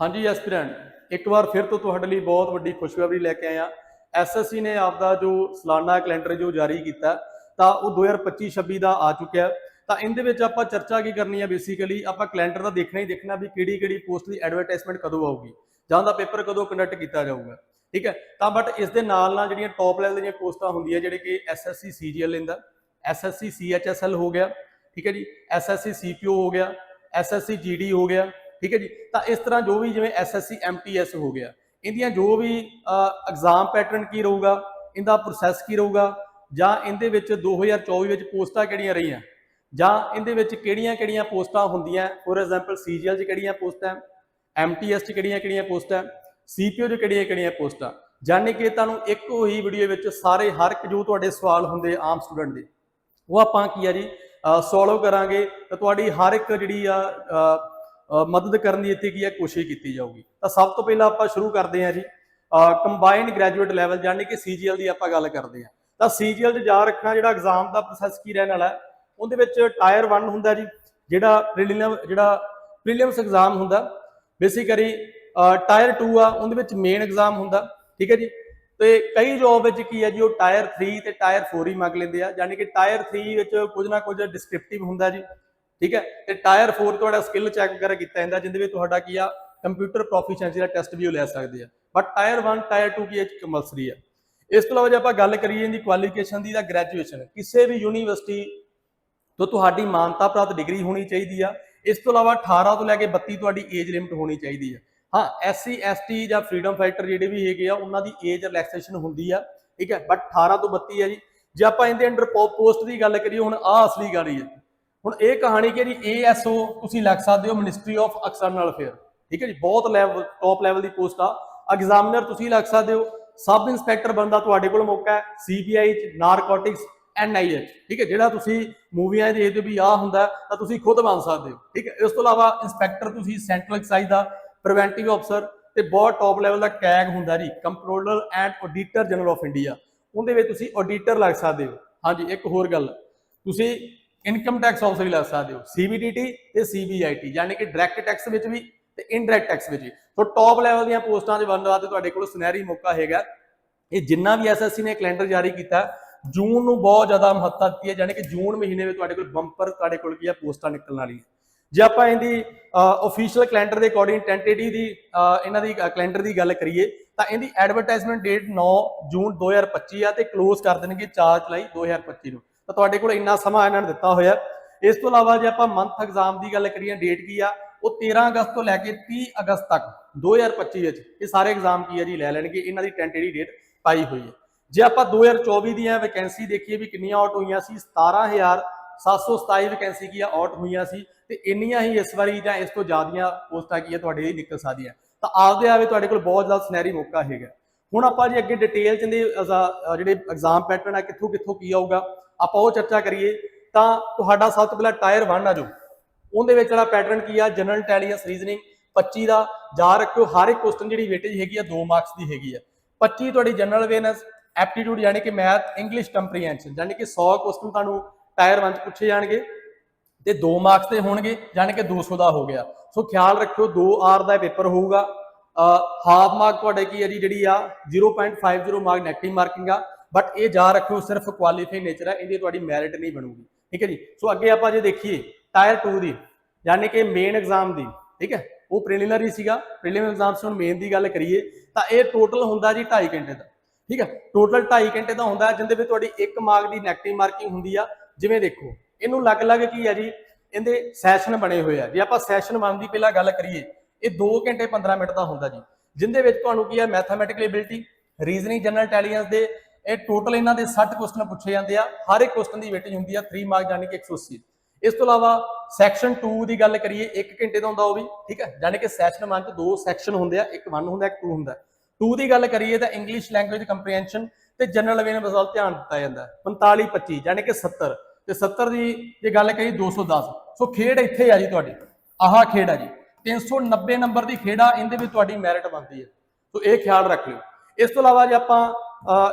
ਹਾਂਜੀ ਐਸਪੀਰੈਂਟ, ਇੱਕ ਵਾਰ ਫਿਰ ਤੋਂ ਤੁਹਾਡੇ ਲਈ ਬਹੁਤ ਵੱਡੀ ਖੁਸ਼ਖਬਰੀ ਲੈ ਕੇ ਆਇਆ। ਐਸਐਸਸੀ ਨੇ ਆਪਦਾ ਜੋ ਸਾਲਾਨਾ ਕੈਲੰਡਰ ਜੋ ਜਾਰੀ ਕੀਤਾ, ਤਾਂ ਉਹ 2025-26 ਦਾ ਆ ਚੁੱਕਿਆ। ਤਾਂ ਇਹਦੇ ਵਿੱਚ ਆਪਾਂ ਚਰਚਾ ਕੀ ਕਰਨੀ ਹੈ ਬੇਸਿਕਲੀ ਆਪਾਂ ਕੈਲੰਡਰ ਦਾ ਦੇਖਣਾ ਹੀ ਦੇਖਣਾ ਵੀ ਕਿਹੜੀ ਕਿਹੜੀ ਪੋਸਟ ਦੀ ਐਡਵਰਟਾਈਜ਼ਮੈਂਟ ਕਦੋਂ ਆਊਗੀ, ਜਾਂ ਦਾ ਪੇਪਰ ਕਦੋਂ ਕੰਡਕਟ ਕੀਤਾ ਜਾਊਗਾ, ਠੀਕ ਹੈ? ਤਾਂ ਬਟ ਇਸ ਦੇ ਨਾਲ ਨਾਲ ਜਿਹੜੀਆਂ ਟੌਪ ਲੈਵਲ ਦੀਆਂ ਪੋਸਟਾਂ ਹੁੰਦੀਆਂ, ਜਿਹੜੇ ਕਿ ਐਸਐਸਸੀ ਸੀਜੀਐਲ ਲੈਂਦਾ ਐਸਐਸਸੀ ਸੀਐਚਐਸਐਲ ਹੋ ਗਿਆ, ਠੀਕ ਹੈ ਜੀ? ਐਸਐਸਸੀ ਸੀਪੀਓ ਹੋ ਗਿਆ ਐਸਐਸਸੀ ਜੀਡੀ ਹੋ ਗਿਆ ਠੀਕ ਹੈ ਜੀ? ਤਾਂ ਇਸ ਤਰ੍ਹਾਂ ਜੋ ਵੀ ਜਿਵੇਂ ਐਸਐਸਸੀ ਐਮਟੀਐਸ ਹੋ ਗਿਆ, ਇਹਦੀਆਂ ਜੋ ਵੀ ਐਗਜ਼ਾਮ ਪੈਟਰਨ ਕੀ ਰਹੂਗਾ, ਇਹਦਾ ਪ੍ਰੋਸੈਸ ਕੀ ਰਹੂਗਾ, ਜਾਂ ਇਹਦੇ ਵਿੱਚ 2024 ਵਿੱਚ ਪੋਸਟਾਂ ਕਿਹੜੀਆਂ ਰਹੀਆਂ, ਜਾਂ ਇਹਦੇ ਵਿੱਚ ਕਿਹੜੀਆਂ-ਕਿਹੜੀਆਂ ਪੋਸਟਾਂ ਹੁੰਦੀਆਂ ਫੋਰ ਐਗਜ਼ਾਮਪਲ ਸੀਜੀਐਲ 'ਚ ਕਿਹੜੀਆਂ ਪੋਸਟਾਂ ਐਮਟੀਐਸ 'ਚ ਕਿਹੜੀਆਂ-ਕਿਹੜੀਆਂ ਪੋਸਟਾਂ ਸੀਪੀਓ 'ਚ ਕਿਹੜੀਆਂ-ਕਿਹੜੀਆਂ ਪੋਸਟਾਂ ਜਾਣੀ ਕਿ ਤੁਹਾਨੂੰ ਇੱਕੋ ਹੀ ਵੀਡੀਓ ਵਿੱਚ ਸਾਰੇ, ਹਰ ਇੱਕ ਜੋ ਤੁਹਾਡੇ ਸਵਾਲ ਹੁੰਦੇ ਆਮ ਸਟੂਡੈਂਟ ਦੇ, ਉਹ ਆਪਾਂ ਕੀ ਆ ਜੀ? ਸੋਲਵ ਕਰਾਂਗੇ, ਤਾਂ ਤੁਹਾਡੀ ਹਰ ਇੱਕ ਜਿਹੜੀ ਆ ਮਦਦ ਕਰਨ ਦੀ ਇੱਥੇ ਕੀ ਹੈ, ਕੋਸ਼ਿਸ਼ ਕੀਤੀ ਜਾਊਗੀ। ਤਾਂ ਸਭ ਤੋਂ ਪਹਿਲਾਂ ਆਪਾਂ ਸ਼ੁਰੂ ਕਰਦੇ ਹਾਂ ਜੀ। ਕੰਬਾਈਨਡ ਗ੍ਰੈਜੂਏਟ ਲੈਵਲ ਯਾਨੀ ਕਿ ਸੀਜੀਐਲ ਦੀ ਆਪਾਂ ਗੱਲ ਕਰਦੇ ਹਾਂ। ਤਾਂ ਸੀਜੀਐਲ 'ਚ ਜਾ ਰੱਖਣਾ ਜਿਹੜਾ ਐਗਜ਼ਾਮ ਦਾ ਪ੍ਰੋਸੈਸ ਕੀ ਰਹਿਣ ਵਾਲਾ ਉਹਦੇ ਵਿੱਚ ਟਾਇਰ 1 ਹੁੰਦਾ ਜੀ, ਜਿਹੜਾ ਪ੍ਰੀਲਿਮ ਜਿਹੜਾ ਪ੍ਰੀਲਿਮਸ ਐਗਜ਼ਾਮ ਹੁੰਦਾ। ਬੇਸਿਕਲੀ ਟਾਇਰ 2 ਆ, ਉਹਦੇ ਵਿੱਚ ਮੇਨ ਐਗਜ਼ਾਮ ਹੁੰਦਾ, ਠੀਕ ਹੈ ਜੀ? ਤੇ ਕਈ ਜੋਬ ਵਿੱਚ ਕੀ ਹੈ ਜੀ, ਉਹ ਟਾਇਰ 3 ਤੇ ਟਾਇਰ 4 ਹੀ ਮੰਗ ਲੈਂਦੇ ਆ। ਯਾਨੀ ਕਿ ਟਾਇਰ 3 ਵਿੱਚ ਕੁਝ ਨਾ ਕੁਝ ਡਿਸਕ੍ਰਿਪਟਿਵ ਹੁੰਦਾ ਜੀ। ਠੀਕ ਹੈ? ਤੇ ਟਾਇਰ 4 ਤੁਹਾਡਾ ਸਕਿੱਲ ਚੈੱਕ ਵਗੈਰਾ ਕੀਤਾ ਜਾਂਦਾ, ਜਿੰਦੇ ਵਿੱਚ ਤੁਹਾਡਾ ਕੀ ਆ? ਕੰਪਿਊਟਰ ਪ੍ਰੋਫੀਸ਼ੀਐਂਸੀ ਦਾ ਟੈਸਟ ਵੀ ਉਹ ਲੈ ਸਕਦੇ ਆ। ਬਟ ਟਾਇਰ 1 ਟਾਇਰ 2 ਕੀ ਇਹ ਕੰਪਲਸਰੀ ਆ। ਇਸ ਤੋਂ ਇਲਾਵਾ ਜੇ ਆਪਾਂ ਗੱਲ ਕਰੀਏ ਇਹਦੀ ਕੁਆਲੀਫਿਕੇਸ਼ਨ ਦੀ ਤਾਂ ਗ੍ਰੈਜੂਏਸ਼ਨ ਕਿਸੇ ਵੀ ਯੂਨੀਵਰਸਿਟੀ ਤੋਂ ਤੁਹਾਡੀ ਮਾਨਤਾ ਪ੍ਰਾਪਤ ਡਿਗਰੀ ਹੋਣੀ ਚਾਹੀਦੀ ਆ। ਇਸ ਤੋਂ ਇਲਾਵਾ 18 ਤੋਂ ਲੈ ਕੇ 32 ਤੁਹਾਡੀ ਏਜ ਲਿਮਟ ਹੋਣੀ ਚਾਹੀਦੀ ਆ। ਹਾਂ ਐਸਸੀ ਐਸਟੀ ਜਾਂ ਫਰੀडम ਫਾਈਟਰ ਜਿਹੜੇ ਵੀ ਹੈਗੇ ਆ, ਉਹਨਾਂ ਦੀ ਏਜ ਰਿਲੈਕਸੇਸ਼ਨ ਹੁੰਦੀ ਆ। ਠੀਕ ਹੈ? ਬਟ 18 ਤੋਂ 32 ਹੈ ਜੀ। ਜੇ ਆਪਾਂ ਇਹਦੇ ਅੰਡਰ ਪੋਸਟ ਦੀ ਗੱਲ ਕਰੀਏ, ਹੁਣ ਆ ਅਸਲੀ ਗੱਲ ਹੈ ਹੁਣ ਇਹ ਕਹਾਣੀ ਕਿ ਜੀ ਏਐਸਓ ਤੁਸੀਂ ਲੱਗ ਸਕਦੇ ਹੋ ਮਿਨਿਸਟਰੀ ਆਫ ਐਕਸਟਰਨਲ ਅਫੇਅਰ ਠੀਕ ਹੈ ਜੀ? ਬਹੁਤ ਲੈਵਲ ਟੌਪ ਲੈਵਲ ਦੀ ਪੋਸਟ ਆ। ਐਗਜ਼ਾਮੀਨਰ ਤੁਸੀਂ ਲੱਗ ਸਕਦੇ ਹੋ। ਸਬ ਇੰਸਪੈਕਟਰ ਬਣਦਾ ਤੁਹਾਡੇ ਕੋਲ ਮੌਕਾ ਹੈ। ਸੀਬੀਆਈ ਚ ਨਾਰਕੋਟਿਕਸ ਐਨਆਈਏ ਠੀਕ ਹੈ? ਜਿਹੜਾ ਤੁਸੀਂ ਮੂਵੀਆਂ 'ਚ ਦੇਖਦੇ ਵੀ ਆ ਹੁੰਦਾ ਤਾਂ ਤੁਸੀਂ ਖੁਦ ਬਣ ਸਕਦੇ ਹੋ। ਠੀਕ ਹੈ? ਇਸ ਤੋਂ ਇਲਾਵਾ ਇੰਸਪੈਕਟਰ ਤੁਸੀਂ ਸੈਂਟਰਲ ਐਕਸਾਈਜ਼ ਦਾ ਪ੍ਰੀਵੈਂਟਿਵ ਅਫਸਰ ਤੇ ਬਹੁਤ ਟੌਪ ਲੈਵਲ ਦਾ ਕੈਗ ਹੁੰਦਾ ਜੀ। Controller and auditor general of India ਉਹਦੇ ਵਿੱਚ ਤੁਸੀਂ ਆਡੀਟਰ ਲੱਗ ਸਕਦੇ ਹੋ। ਹਾਂਜੀ, ਇੱਕ ਹੋਰ ਗੱਲ। ਤੁਸੀਂ ਇਨਕਮ ਟੈਕਸ ਆਫਿਸਰ ਵੀ ਲੱਗ ਸਕਦੇ ਹੋ ਸੀਬੀਡੀਟੀ ਤੇ ਸੀਬੀਆਈਟੀ ਯਾਨੀ ਕਿ ਡਾਇਰੈਕਟ ਟੈਕਸ ਵਿੱਚ ਵੀ ਤੇ ਇਨਡਾਇਰੈਕਟ ਟੈਕਸ ਵਿੱਚ ਵੀ। ਸੋ ਟੌਪ ਲੈਵਲ ਦੀਆਂ ਪੋਸਟਾਂ 'ਚ ਬਣਨ ਵਾਸਤੇ ਤੁਹਾਡੇ ਕੋਲ ਸੁਨਹਿਰੀ ਮੌਕਾ ਹੈਗਾ। ਇਹ ਜਿੰਨਾ ਵੀ ਐਸਐਸਸੀ ਨੇ ਕੈਲੰਡਰ ਜਾਰੀ ਕੀਤਾ, ਜੂਨ ਨੂੰ ਬਹੁਤ ਜ਼ਿਆਦਾ ਮਹੱਤਤਾ ਦਿੱਤੀ ਹੈ, ਯਾਨੀ ਕਿ ਜੂਨ ਮਹੀਨੇ ਵਿੱਚ ਤੁਹਾਡੇ ਕੋਲ ਬੰਪਰ ਤੁਹਾਡੇ ਕੋਲ ਕੀ ਹੈ, ਪੋਸਟਾਂ ਨਿਕਲਣ ਵਾਲੀਆਂ। ਜੇ ਆਪਾਂ ਇਹਦੀ ਅਫੀਸ਼ੀਅਲ ਕੈਲੰਡਰ ਦੇ ਅਕੋਰਡਿੰਗ ਟੈਂਟੇਟੀ ਦੀ ਇਹਨਾਂ ਦੀ ਕੈਲੰਡਰ ਦੀ ਗੱਲ ਕਰੀਏ, ਤਾਂ ਇਹਦੀ ਐਡਵਰਟਾਈਜ਼ਮੈਂਟ ਡੇਟ 9 ਜੂਨ 2025 ਆ ਤੇ ਕਲੋਜ਼ ਕਰ ਦੇਣਗੇ 4 ਜੁਲਾਈ 2025 ਨੂੰ। ਤਾਂ ਤੁਹਾਡੇ ਕੋਲ ਇੰਨਾ ਸਮਾਂ ਇਹਨਾਂ ਨੇ ਦਿੱਤਾ ਹੋਇਆ। ਇਸ ਤੋਂ ਇਲਾਵਾ ਜੇ ਆਪਾਂ ਮੰਥ ਐਗਜ਼ਾਮ ਦੀ ਗੱਲ ਕਰੀਏ ਡੇਟ ਕੀ ਆ, ਉਹ 13 ਅਗਸਤ ਤੋਂ ਲੈ ਕੇ 30 ਅਗਸਤ ਤੱਕ 2025 ਵਿੱਚ ਇਹ ਸਾਰੇ ਐਗਜ਼ਾਮ ਕੀ ਹੈ ਜੀ, ਲੈ ਲੈਣਗੇ। ਇਹਨਾਂ ਦੀ ਟੈਂਟੇਟਿਵ ਡੇਟ ਪਾਈ ਹੋਈ ਹੈ। ਜੇ ਆਪਾਂ 2024 ਦੀਆਂ ਵੈਕੈਂਸੀ ਦੇਖੀਏ ਵੀ ਕਿੰਨੀਆਂ ਆਊਟ ਹੋਈਆਂ ਸੀ 17727 ਵੈਕੈਂਸੀ ਕੀ ਆ ਆਊਟ ਹੋਈਆਂ ਸੀ, ਤੇ ਇੰਨੀਆਂ ਹੀ ਇਸ ਵਾਰੀ ਜਾਂ ਇਸ ਤੋਂ ਜ਼ਿਆਦੀਆਂ ਪੋਸਟਾਂ ਕੀ ਆ, ਤੁਹਾਡੇ ਲਈ ਨਿਕਲ ਸਕਦੀਆਂ। ਤਾਂ ਆਪਦੇ ਆਵੇ ਤੁਹਾਡੇ ਕੋਲ ਬਹੁਤ ਜ਼ਿਆਦਾ ਸੁਨਹਿਰੀ ਮੌਕਾ ਹੈਗਾ। ਹੁਣ ਆਪਾਂ ਜੀ ਅੱਗੇ ਡਿਟੇਲ ਚ ਦੇ ਜਿਹੜੇ ਐਗਜ਼ਾਮ ਪੈਟਰਨ ਆ, ਕਿੱਥੋਂ ਕਿੱਥੋਂ ਕੀ ਆਊਗਾ, ਆਪਾਂ ਉਹ ਚਰਚਾ ਕਰੀਏ, ਤਾਂ ਤੁਹਾਡਾ ਸਭ ਤੋਂ ਪਹਿਲਾਂ ਟਾਇਰ 1 ਆ ਜੋ ਉਹਦੇ ਵਿੱਚ ਜਿਹੜਾ ਪੈਟਰਨ ਕੀ ਆ ਜਨਰਲ ਇੰਟੈਲੀਜੈਂਸ ਰੀਜ਼ਨਿੰਗ 25 ਦਾ ਯਾਦ ਰੱਖਿਓ, ਹਰ ਇੱਕ ਕੁਐਸਚਨ ਜਿਹੜੀ ਵੇਟੇਜ ਹੈਗੀ ਆ 2 ਮਾਰਕਸ ਦੀ ਹੈਗੀ ਆ। 25 ਤੁਹਾਡੀ ਜਨਰਲ ਅਵੇਅਰਨੈਸ ਐਪਟੀਟਿਊਡ ਯਾਨੀ ਕਿ ਮੈਥ ਇੰਗਲਿਸ਼ ਕੰਪਰੀਹੈਂਸ਼ਨ ਯਾਨੀ ਕਿ 100 ਕੁਐਸਚਨ ਤੁਹਾਨੂੰ ਟਾਇਰ 1 ਚ ਪੁੱਛੇ ਜਾਣਗੇ, ਤੇ 2 ਮਾਰਕਸ ਦੇ ਹੋਣਗੇ, ਯਾਨੀ ਕਿ 200 ਦਾ ਹੋ ਗਿਆ। ਸੋ ਖਿਆਲ ਰੱਖਿਓ 2 ਆਰ ਦਾ ਪੇਪਰ ਹੋਊਗਾ। ਹਾਫ ਮਾਰਕ ਤੁਹਾਡੇ ਕੀ ਹੈ ਜੀ, ਜਿਹੜੀ ਆ 0.50 ਮਾਰਕ ਨੈਗੇਟਿਵ ਮਾਰਕਿੰਗ ਆ ਬਟ ਇਹ ਜਾ ਰੱਖਿਓ, ਸਿਰਫ ਕੁਆਲੀਫਾਈ ਨੇਚਰ ਹੈ ਇਹਦੀ ਤੁਹਾਡੀ ਮੈਰਿਟ ਨਹੀਂ ਬਣੂਗੀ, ਠੀਕ ਹੈ ਜੀ? ਸੋ ਅੱਗੇ ਆਪਾਂ ਜੇ ਦੇਖੀਏ ਟਾਇਰ 2 ਦੀ, ਯਾਨੀ ਕਿ ਮੇਨ ਐਗਜ਼ਾਮ ਦੀ, ਠੀਕ ਹੈ? ਉਹ ਪ੍ਰੀਲਿਮਿਨਰੀ ਸੀਗਾ ਪ੍ਰੀਲਿਮ ਐਗਜ਼ਾਮ ਤੋਂ ਮੇਨ ਦੀ ਗੱਲ ਕਰੀਏ, ਤਾਂ ਇਹ ਟੋਟਲ ਹੁੰਦਾ ਜੀ 2.5 ਘੰਟੇ ਦਾ, ਠੀਕ ਹੈ? ਟੋਟਲ 2.5 ਘੰਟੇ ਦਾ ਹੁੰਦਾ ਜਿੰਦੇ ਵਿੱਚ ਤੁਹਾਡੀ 1 ਮਾਰਕ ਦੀ ਨੈਗੇਟਿਵ ਮਾਰਕਿੰਗ ਹੁੰਦੀ ਆ, ਜਿਵੇਂ ਦੇਖੋ, ਇਹਨੂੰ ਅਲੱਗ-ਅਲੱਗ ਕੀ ਆ ਜੀ? ਇਹਦੇ ਸੈਸ਼ਨ ਬਣੇ ਹੋਏ ਆ, ਜੇ ਆਪਾਂ ਸੈਸ਼ਨ 1 ਦੀ ਪਹਿਲਾਂ ਗੱਲ ਕਰੀਏ ਇਹ 2 ਘੰਟੇ 15 ਮਿੰਟ ਦਾ ਹੁੰਦਾ ਜੀ। ਜਿੰਦੇ ਵਿੱਚ ਤੁਹਾਨੂੰ ਕੀ ਹੈ mathematical ability reasoning general intelligence ਦੇ, ਇਹ ਟੋਟਲ ਇਹਨਾਂ ਦੇ 60 ਕੁਐਸਚਨ ਪੁੱਛੇ ਜਾਂਦੇ ਆ। ਹਰ ਇੱਕ ਕੁਐਸਚਨ ਦੀ ਵੇਟਿੰਗ ਹੁੰਦੀ ਆ 3 ਮਾਰਕ ਯਾਨੀ ਕਿ 180 ਇਸ ਤੋਂ ਇਲਾਵਾ ਸੈਕਸ਼ਨ 2 ਦੀ ਗੱਲ ਕਰੀਏ 1 ਘੰਟੇ ਦਾ ਹੁੰਦਾ ਉਹ ਵੀ, ਠੀਕ ਹੈ? ਯਾਨੀ ਕਿ ਸੈਸ਼ਨ 1 ਚ ਦੋ ਸੈਕਸ਼ਨ ਹੁੰਦੇ ਆ, ਇੱਕ 1 ਹੁੰਦਾ, ਇੱਕ 2 ਹੁੰਦਾ। 2 ਦੀ ਗੱਲ ਕਰੀਏ ਤਾਂ ਇੰਗਲਿਸ਼ ਲੈਂਗੁਏਜ ਕੰਪਰੀਹੈਂਸ਼ਨ ਤੇ ਜਨਰਲ ਅਵੇਅਰਨੈਸ ਵੱਲ ਧਿਆਨ ਦਿੱਤਾ ਜਾਂਦਾ। 45 25 ਯਾਨੀ ਕਿ 70 ਤੇ 70 ਦੀ ਜੇ ਗੱਲ ਕਰੀਏ 210 ਸੋ ਖੇਡ ਇੱਥੇ ਆ ਜੀ ਤੁਹਾਡੀ। ਆਹਾ ਖੇਡ ਆ ਜੀ। 390 ਨੰਬਰ ਦੀ ਖੇਡ ਆ ਇਹਦੇ ਵਿੱਚ ਤੁਹਾਡੀ ਮੈਰਿਟ ਬਣਦੀ ਹੈ। ਸੋ ਇਹ ਖਿਆਲ ਰੱਖ ਲਿਓ ਇਸ ਤੋਂ ਇਲਾਵਾ ਜੇ ਆਪਾਂ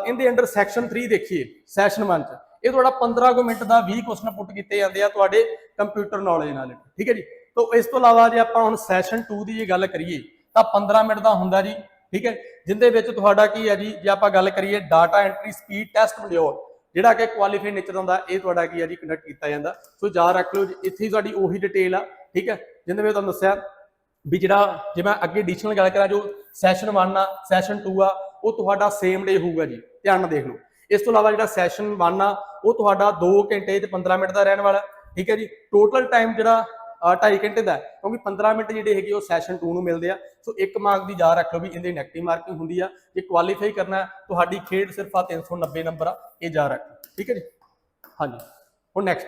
ਇਹਦੇ ਅੰਡਰ ਸੈਕਸ਼ਨ 3 ਦੇਖੀਏ ਸੈਸ਼ਨ 1 ਚ ਇਹ ਤੁਹਾਡਾ 15 ਕੁ ਮਿੰਟ ਦਾ 20 ਕੁਐਸਚਨ ਪੁੱਟ ਕੀਤੇ ਜਾਂਦੇ ਆ ਤੁਹਾਡੇ ਕੰਪਿਊਟਰ ਨੌਲੇਜ ਨਾਲ। ਠੀਕ ਹੈ ਜੀ? ਤੋਂ ਇਸ ਤੋਂ ਇਲਾਵਾ ਜੇ ਆਪਾਂ ਹੁਣ ਸੈਸ਼ਨ 2 ਦੀ ਜੇ ਗੱਲ ਕਰੀਏ ਤਾਂ 15 ਮਿੰਟ ਦਾ ਹੁੰਦਾ ਜੀ। ਠੀਕ ਹੈ? ਜਿੰਦੇ ਵਿੱਚ ਤੁਹਾਡਾ ਕੀ ਹੈ ਜੀ? ਜੇ ਆਪਾਂ ਗੱਲ ਕਰੀਏ data entry speed test module ਜਿਹੜਾ ਕਿ ਕੁਆਲੀਫਾਈ ਨੇਚਰ ਹੁੰਦਾ ਇਹ ਤੁਹਾਡਾ ਕੀ ਹੈ ਜੀ? ਕੰਡਕਟ ਕੀਤਾ ਜਾਂਦਾ। ਸੋ ਯਾਦ ਰੱਖ ਲਓ ਜੀ, ਇੱਥੇ ਹੀ ਤੁਹਾਡੀ ਉਹੀ ਡਿਟੇਲ ਆ। ਠੀਕ ਹੈ? ਜਿੰਦੇ ਵਿੱਚ ਤੁਹਾਨੂੰ ਦੱਸਿਆ ਵੀ ਜਿਹੜਾ ਜੇ ਮੈਂ ਅੱਗੇ ਐਡੀਸ਼ਨਲ ਗੱਲ ਕਰਾਂ, ਜੋ ਸੈਸ਼ਨ 1 ਆ ਸੈਸ਼ਨ 2 ਆ, ਉਹ ਤੁਹਾਡਾ ਸੇਮ ਡੇ ਹੋਊਗਾ ਜੀ। ਧਿਆਨ ਨਾਲ ਦੇਖ ਲਓ। ਇਸ ਤੋਂ ਇਲਾਵਾ ਜਿਹੜਾ ਸੈਸ਼ਨ 1 ਆ, ਉਹ ਤੁਹਾਡਾ 2 ਘੰਟੇ ਤੇ 15 ਮਿੰਟ ਦਾ ਰਹਿਣ ਵਾਲਾ ਠੀਕ ਹੈ ਜੀ? ਟੋਟਲ ਟਾਈਮ ਜਿਹੜਾ 2.5 ਘੰਟੇ ਦਾ ਕਿਉਂਕਿ 15 ਮਿੰਟ ਜਿਹੜੇ ਹੈਗੇ ਉਹ ਸੈਸ਼ਨ 2 ਨੂੰ ਮਿਲਦੇ ਆ। ਸੋ ਇੱਕ ਮਾਰਕ ਦੀ ਯਾਦ ਰੱਖ ਲਓ ਵੀ ਇਹਦੇ ਨੈਗੇਟਿਵ ਮਾਰਕਿੰਗ ਹੁੰਦੀ ਆ। ਜੇ ਕੁਆਲੀਫਾਈ ਕਰਨਾ ਤੁਹਾਡੀ ਖੇਡ ਸਿਰਫ ਆ 390 ਨੰਬਰ ਆ। ਇਹ ਯਾਦ ਰੱਖੋ ਠੀਕ ਹੈ ਜੀ? ਹਾਂਜੀ। ਹੁਣ ਨੈਕਸਟ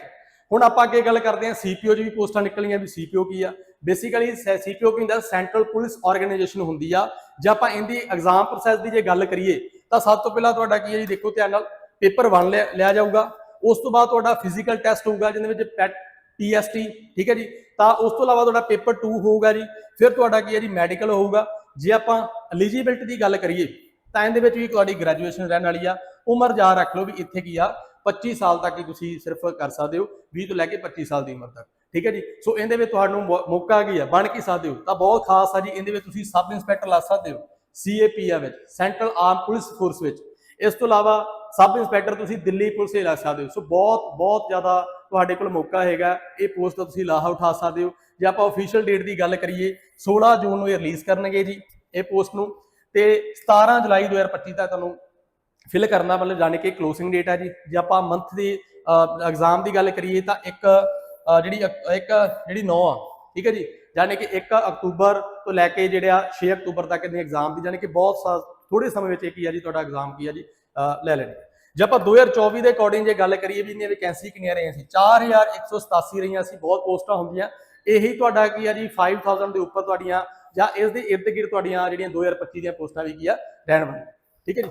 ਹੁਣ ਆਪਾਂ ਅੱਗੇ ਗੱਲ ਕਰਦੇ ਹਾਂ ਸੀਪੀਓ ਦੀ ਵੀ ਪੋਸਟਾਂ ਨਿਕਲੀਆਂ ਵੀ ਸੀਪੀਓ ਕੀ ਆ? ਬੇਸਿਕਲੀ ਸੀਪੀਓ ਕੀ ਹੁੰਦਾ ਸੈਂਟਰਲ ਪੁਲਿਸ ਆਰਗੇਨਾਈਜੇਸ਼ਨ ਹੁੰਦੀ ਆ। ਜੇ ਆਪਾਂ ਇਹਦੀ ਐਗਜ਼ਾਮ ਪ੍ਰੋਸੈਸ ਦੀ ਜੇ ਗੱਲ ਕਰੀਏ, ਤਾਂ ਸਭ ਤੋਂ ਪਹਿਲਾਂ ਤੁਹਾਡਾ ਕੀ ਹੈ ਜੀ, ਦੇਖੋ ਧਿਆਨ ਨਾਲ, ਪੇਪਰ 1 ਲਿਆ ਜਾਊਗਾ। ਉਸ ਤੋਂ ਬਾਅਦ ਤੁਹਾਡਾ ਫਿਜ਼ੀਕਲ ਟੈਸਟ ਹੋਊਗਾ, ਜਿਹਦੇ ਵਿੱਚ ਪੈਟ ਪੀਐਸਟੀ ਠੀਕ ਹੈ ਜੀ? ਤਾਂ ਉਸ ਤੋਂ ਇਲਾਵਾ ਤੁਹਾਡਾ ਪੇਪਰ 2 ਹੋਊਗਾ ਜੀ। ਫਿਰ ਤੁਹਾਡਾ ਕੀ ਹੈ ਜੀ ਮੈਡੀਕਲ ਹੋਊਗਾ। ਜੇ ਆਪਾਂ ਐਲੀਜੀਬਿਲਟੀ ਦੀ ਗੱਲ ਕਰੀਏ, ਤਾਂ ਇਹਦੇ ਵਿੱਚ ਵੀ ਤੁਹਾਡੀ ਗ੍ਰੈਜੂਏਸ਼ਨ ਰਹਿਣ ਵਾਲੀ ਆ। ਉਮਰ ਜਾ ਰੱਖ ਲਓ ਵੀ ਇੱਥੇ ਕੀ ਆ 25 ਸਾਲ ਤੱਕ ਹੀ ਤੁਸੀਂ ਸਿਰਫ ਕਰ ਸਕਦੇ ਹੋ 20 ਤੋਂ ਲੈ ਕੇ 25 ਸਾਲ ਦੀ ਉਮਰ ਤੱਕ। ਠੀਕ ਹੈ ਜੀ? ਸੋ ਇਹਦੇ ਵਿੱਚ ਤੁਹਾਨੂੰ ਮੌ- ਮੌਕਾ ਕੀ ਹੈ ਬਣ ਕੀ ਸਕਦੇ ਹੋ? ਤਾਂ ਬਹੁਤ ਖਾਸ ਆ ਜੀ, ਇਹਦੇ ਵਿੱਚ ਤੁਸੀਂ ਸਬ ਇੰਸਪੈਕਟਰ ਲਾ ਸਕਦੇ ਹੋ ਸੀਏਪੀਆ ਵਿੱਚ ਸੈਂਟਰਲ ਆਰਮ ਪੁਲਿਸ ਫੋਰਸ ਵਿੱਚ। ਇਸ ਤੋਂ ਇਲਾਵਾ ਸਬ ਇੰਸਪੈਕਟਰ ਤੁਸੀਂ ਦਿੱਲੀ ਪੁਲਿਸ ਦੇ ਲਾ ਸਕਦੇ ਹੋ। ਸੋ ਬਹੁਤ ਬਹੁਤ ਜ਼ਿਆਦਾ ਤੁਹਾਡੇ ਕੋਲ ਮੌਕਾ ਹੈਗਾ। ਇਹ ਪੋਸਟ ਦਾ ਤੁਸੀਂ ਲਾਹਾ ਉਠਾ ਸਕਦੇ ਹੋ। ਜੇ ਆਪਾਂ ਅਫੀਸ਼ੀਅਲ ਡੇਟ ਦੀ ਗੱਲ ਕਰੀਏ 16 ਜੂਨ ਨੂੰ ਇਹ ਰਿਲੀਜ਼ ਕਰਨਗੇ ਜੀ, ਇਹ ਪੋਸਟ ਨੂੰ। ਤੇ 17 ਜੁਲਾਈ 2025 ਤੱਕ ਤੁਹਾਨੂੰ ਫਿਲ ਕਰਨਾ, ਮਤਲਬ ਜਾਣੀ ਕਿ ਕਲੋਸਿੰਗ ਡੇਟ ਹੈ ਜੀ। ਜੇ ਆਪਾਂ ਮੰਥ ਦੀ ਐਗਜ਼ਾਮ ਦੀ ਗੱਲ ਕਰੀਏ ਤਾਂ ਇੱਕ ਜਿਹੜੀ ਅਕ- ਇੱਕ ਜਿਹੜੀ 9 ਆ, ਠੀਕ ਹੈ ਜੀ? ਜਾਣੀ ਕਿ 1 ਅਕਤੂਬਰ ਤੋਂ ਲੈ ਕੇ ਜਿਹੜਾ 6 ਅਕਤੂਬਰ ਤੱਕ ਦੀ ਐਗਜ਼ਾਮ ਦੀ ਜਾਣੀ ਕਿ ਬਹੁਤ ਥੋੜੇ ਸਮੇਂ ਵਿੱਚ ਇਹ ਕੀ ਆ ਜੀ? ਤੁਹਾਡਾ ਐਗਜ਼ਾਮ ਕੀ ਆ ਜੀ? ਲੈ ਲੈਣੇ ਜੇ ਆਪਾਂ 2024 ਦੇ ਅਕੋਰਡਿੰਗ ਜੇ ਗੱਲ ਕਰੀਏ ਵੀ ਇਹਦੀਆਂ ਵੈਕੈਂਸੀ ਕਿੰਨੀਆਂ ਰਹੀਆਂ ਸੀ? 4187 ਰਹੀਆਂ ਸੀ, ਬਹੁਤ ਪੋਸਟਾਂ ਹੁੰਦੀਆਂ। ਇਹੀ ਤੁਹਾਡਾ ਕੀ ਆ ਜੀ? 5000 ਦੇ ਉੱਪਰ ਤੁਹਾਡੀਆਂ ਜਾਂ ਇਸ ਦੇ ਇਰਦ ਗਿਰਦ ਤੁਹਾਡੀਆਂ ਜਿਹੜੀਆਂ 2025 ਦੀਆਂ ਪੋਸਟਾਂ ਵੀ ਕੀ ਆ? ਰਹਿਣ ਵਾਲੀਆਂ। ਠੀਕ ਹੈ ਜੀ?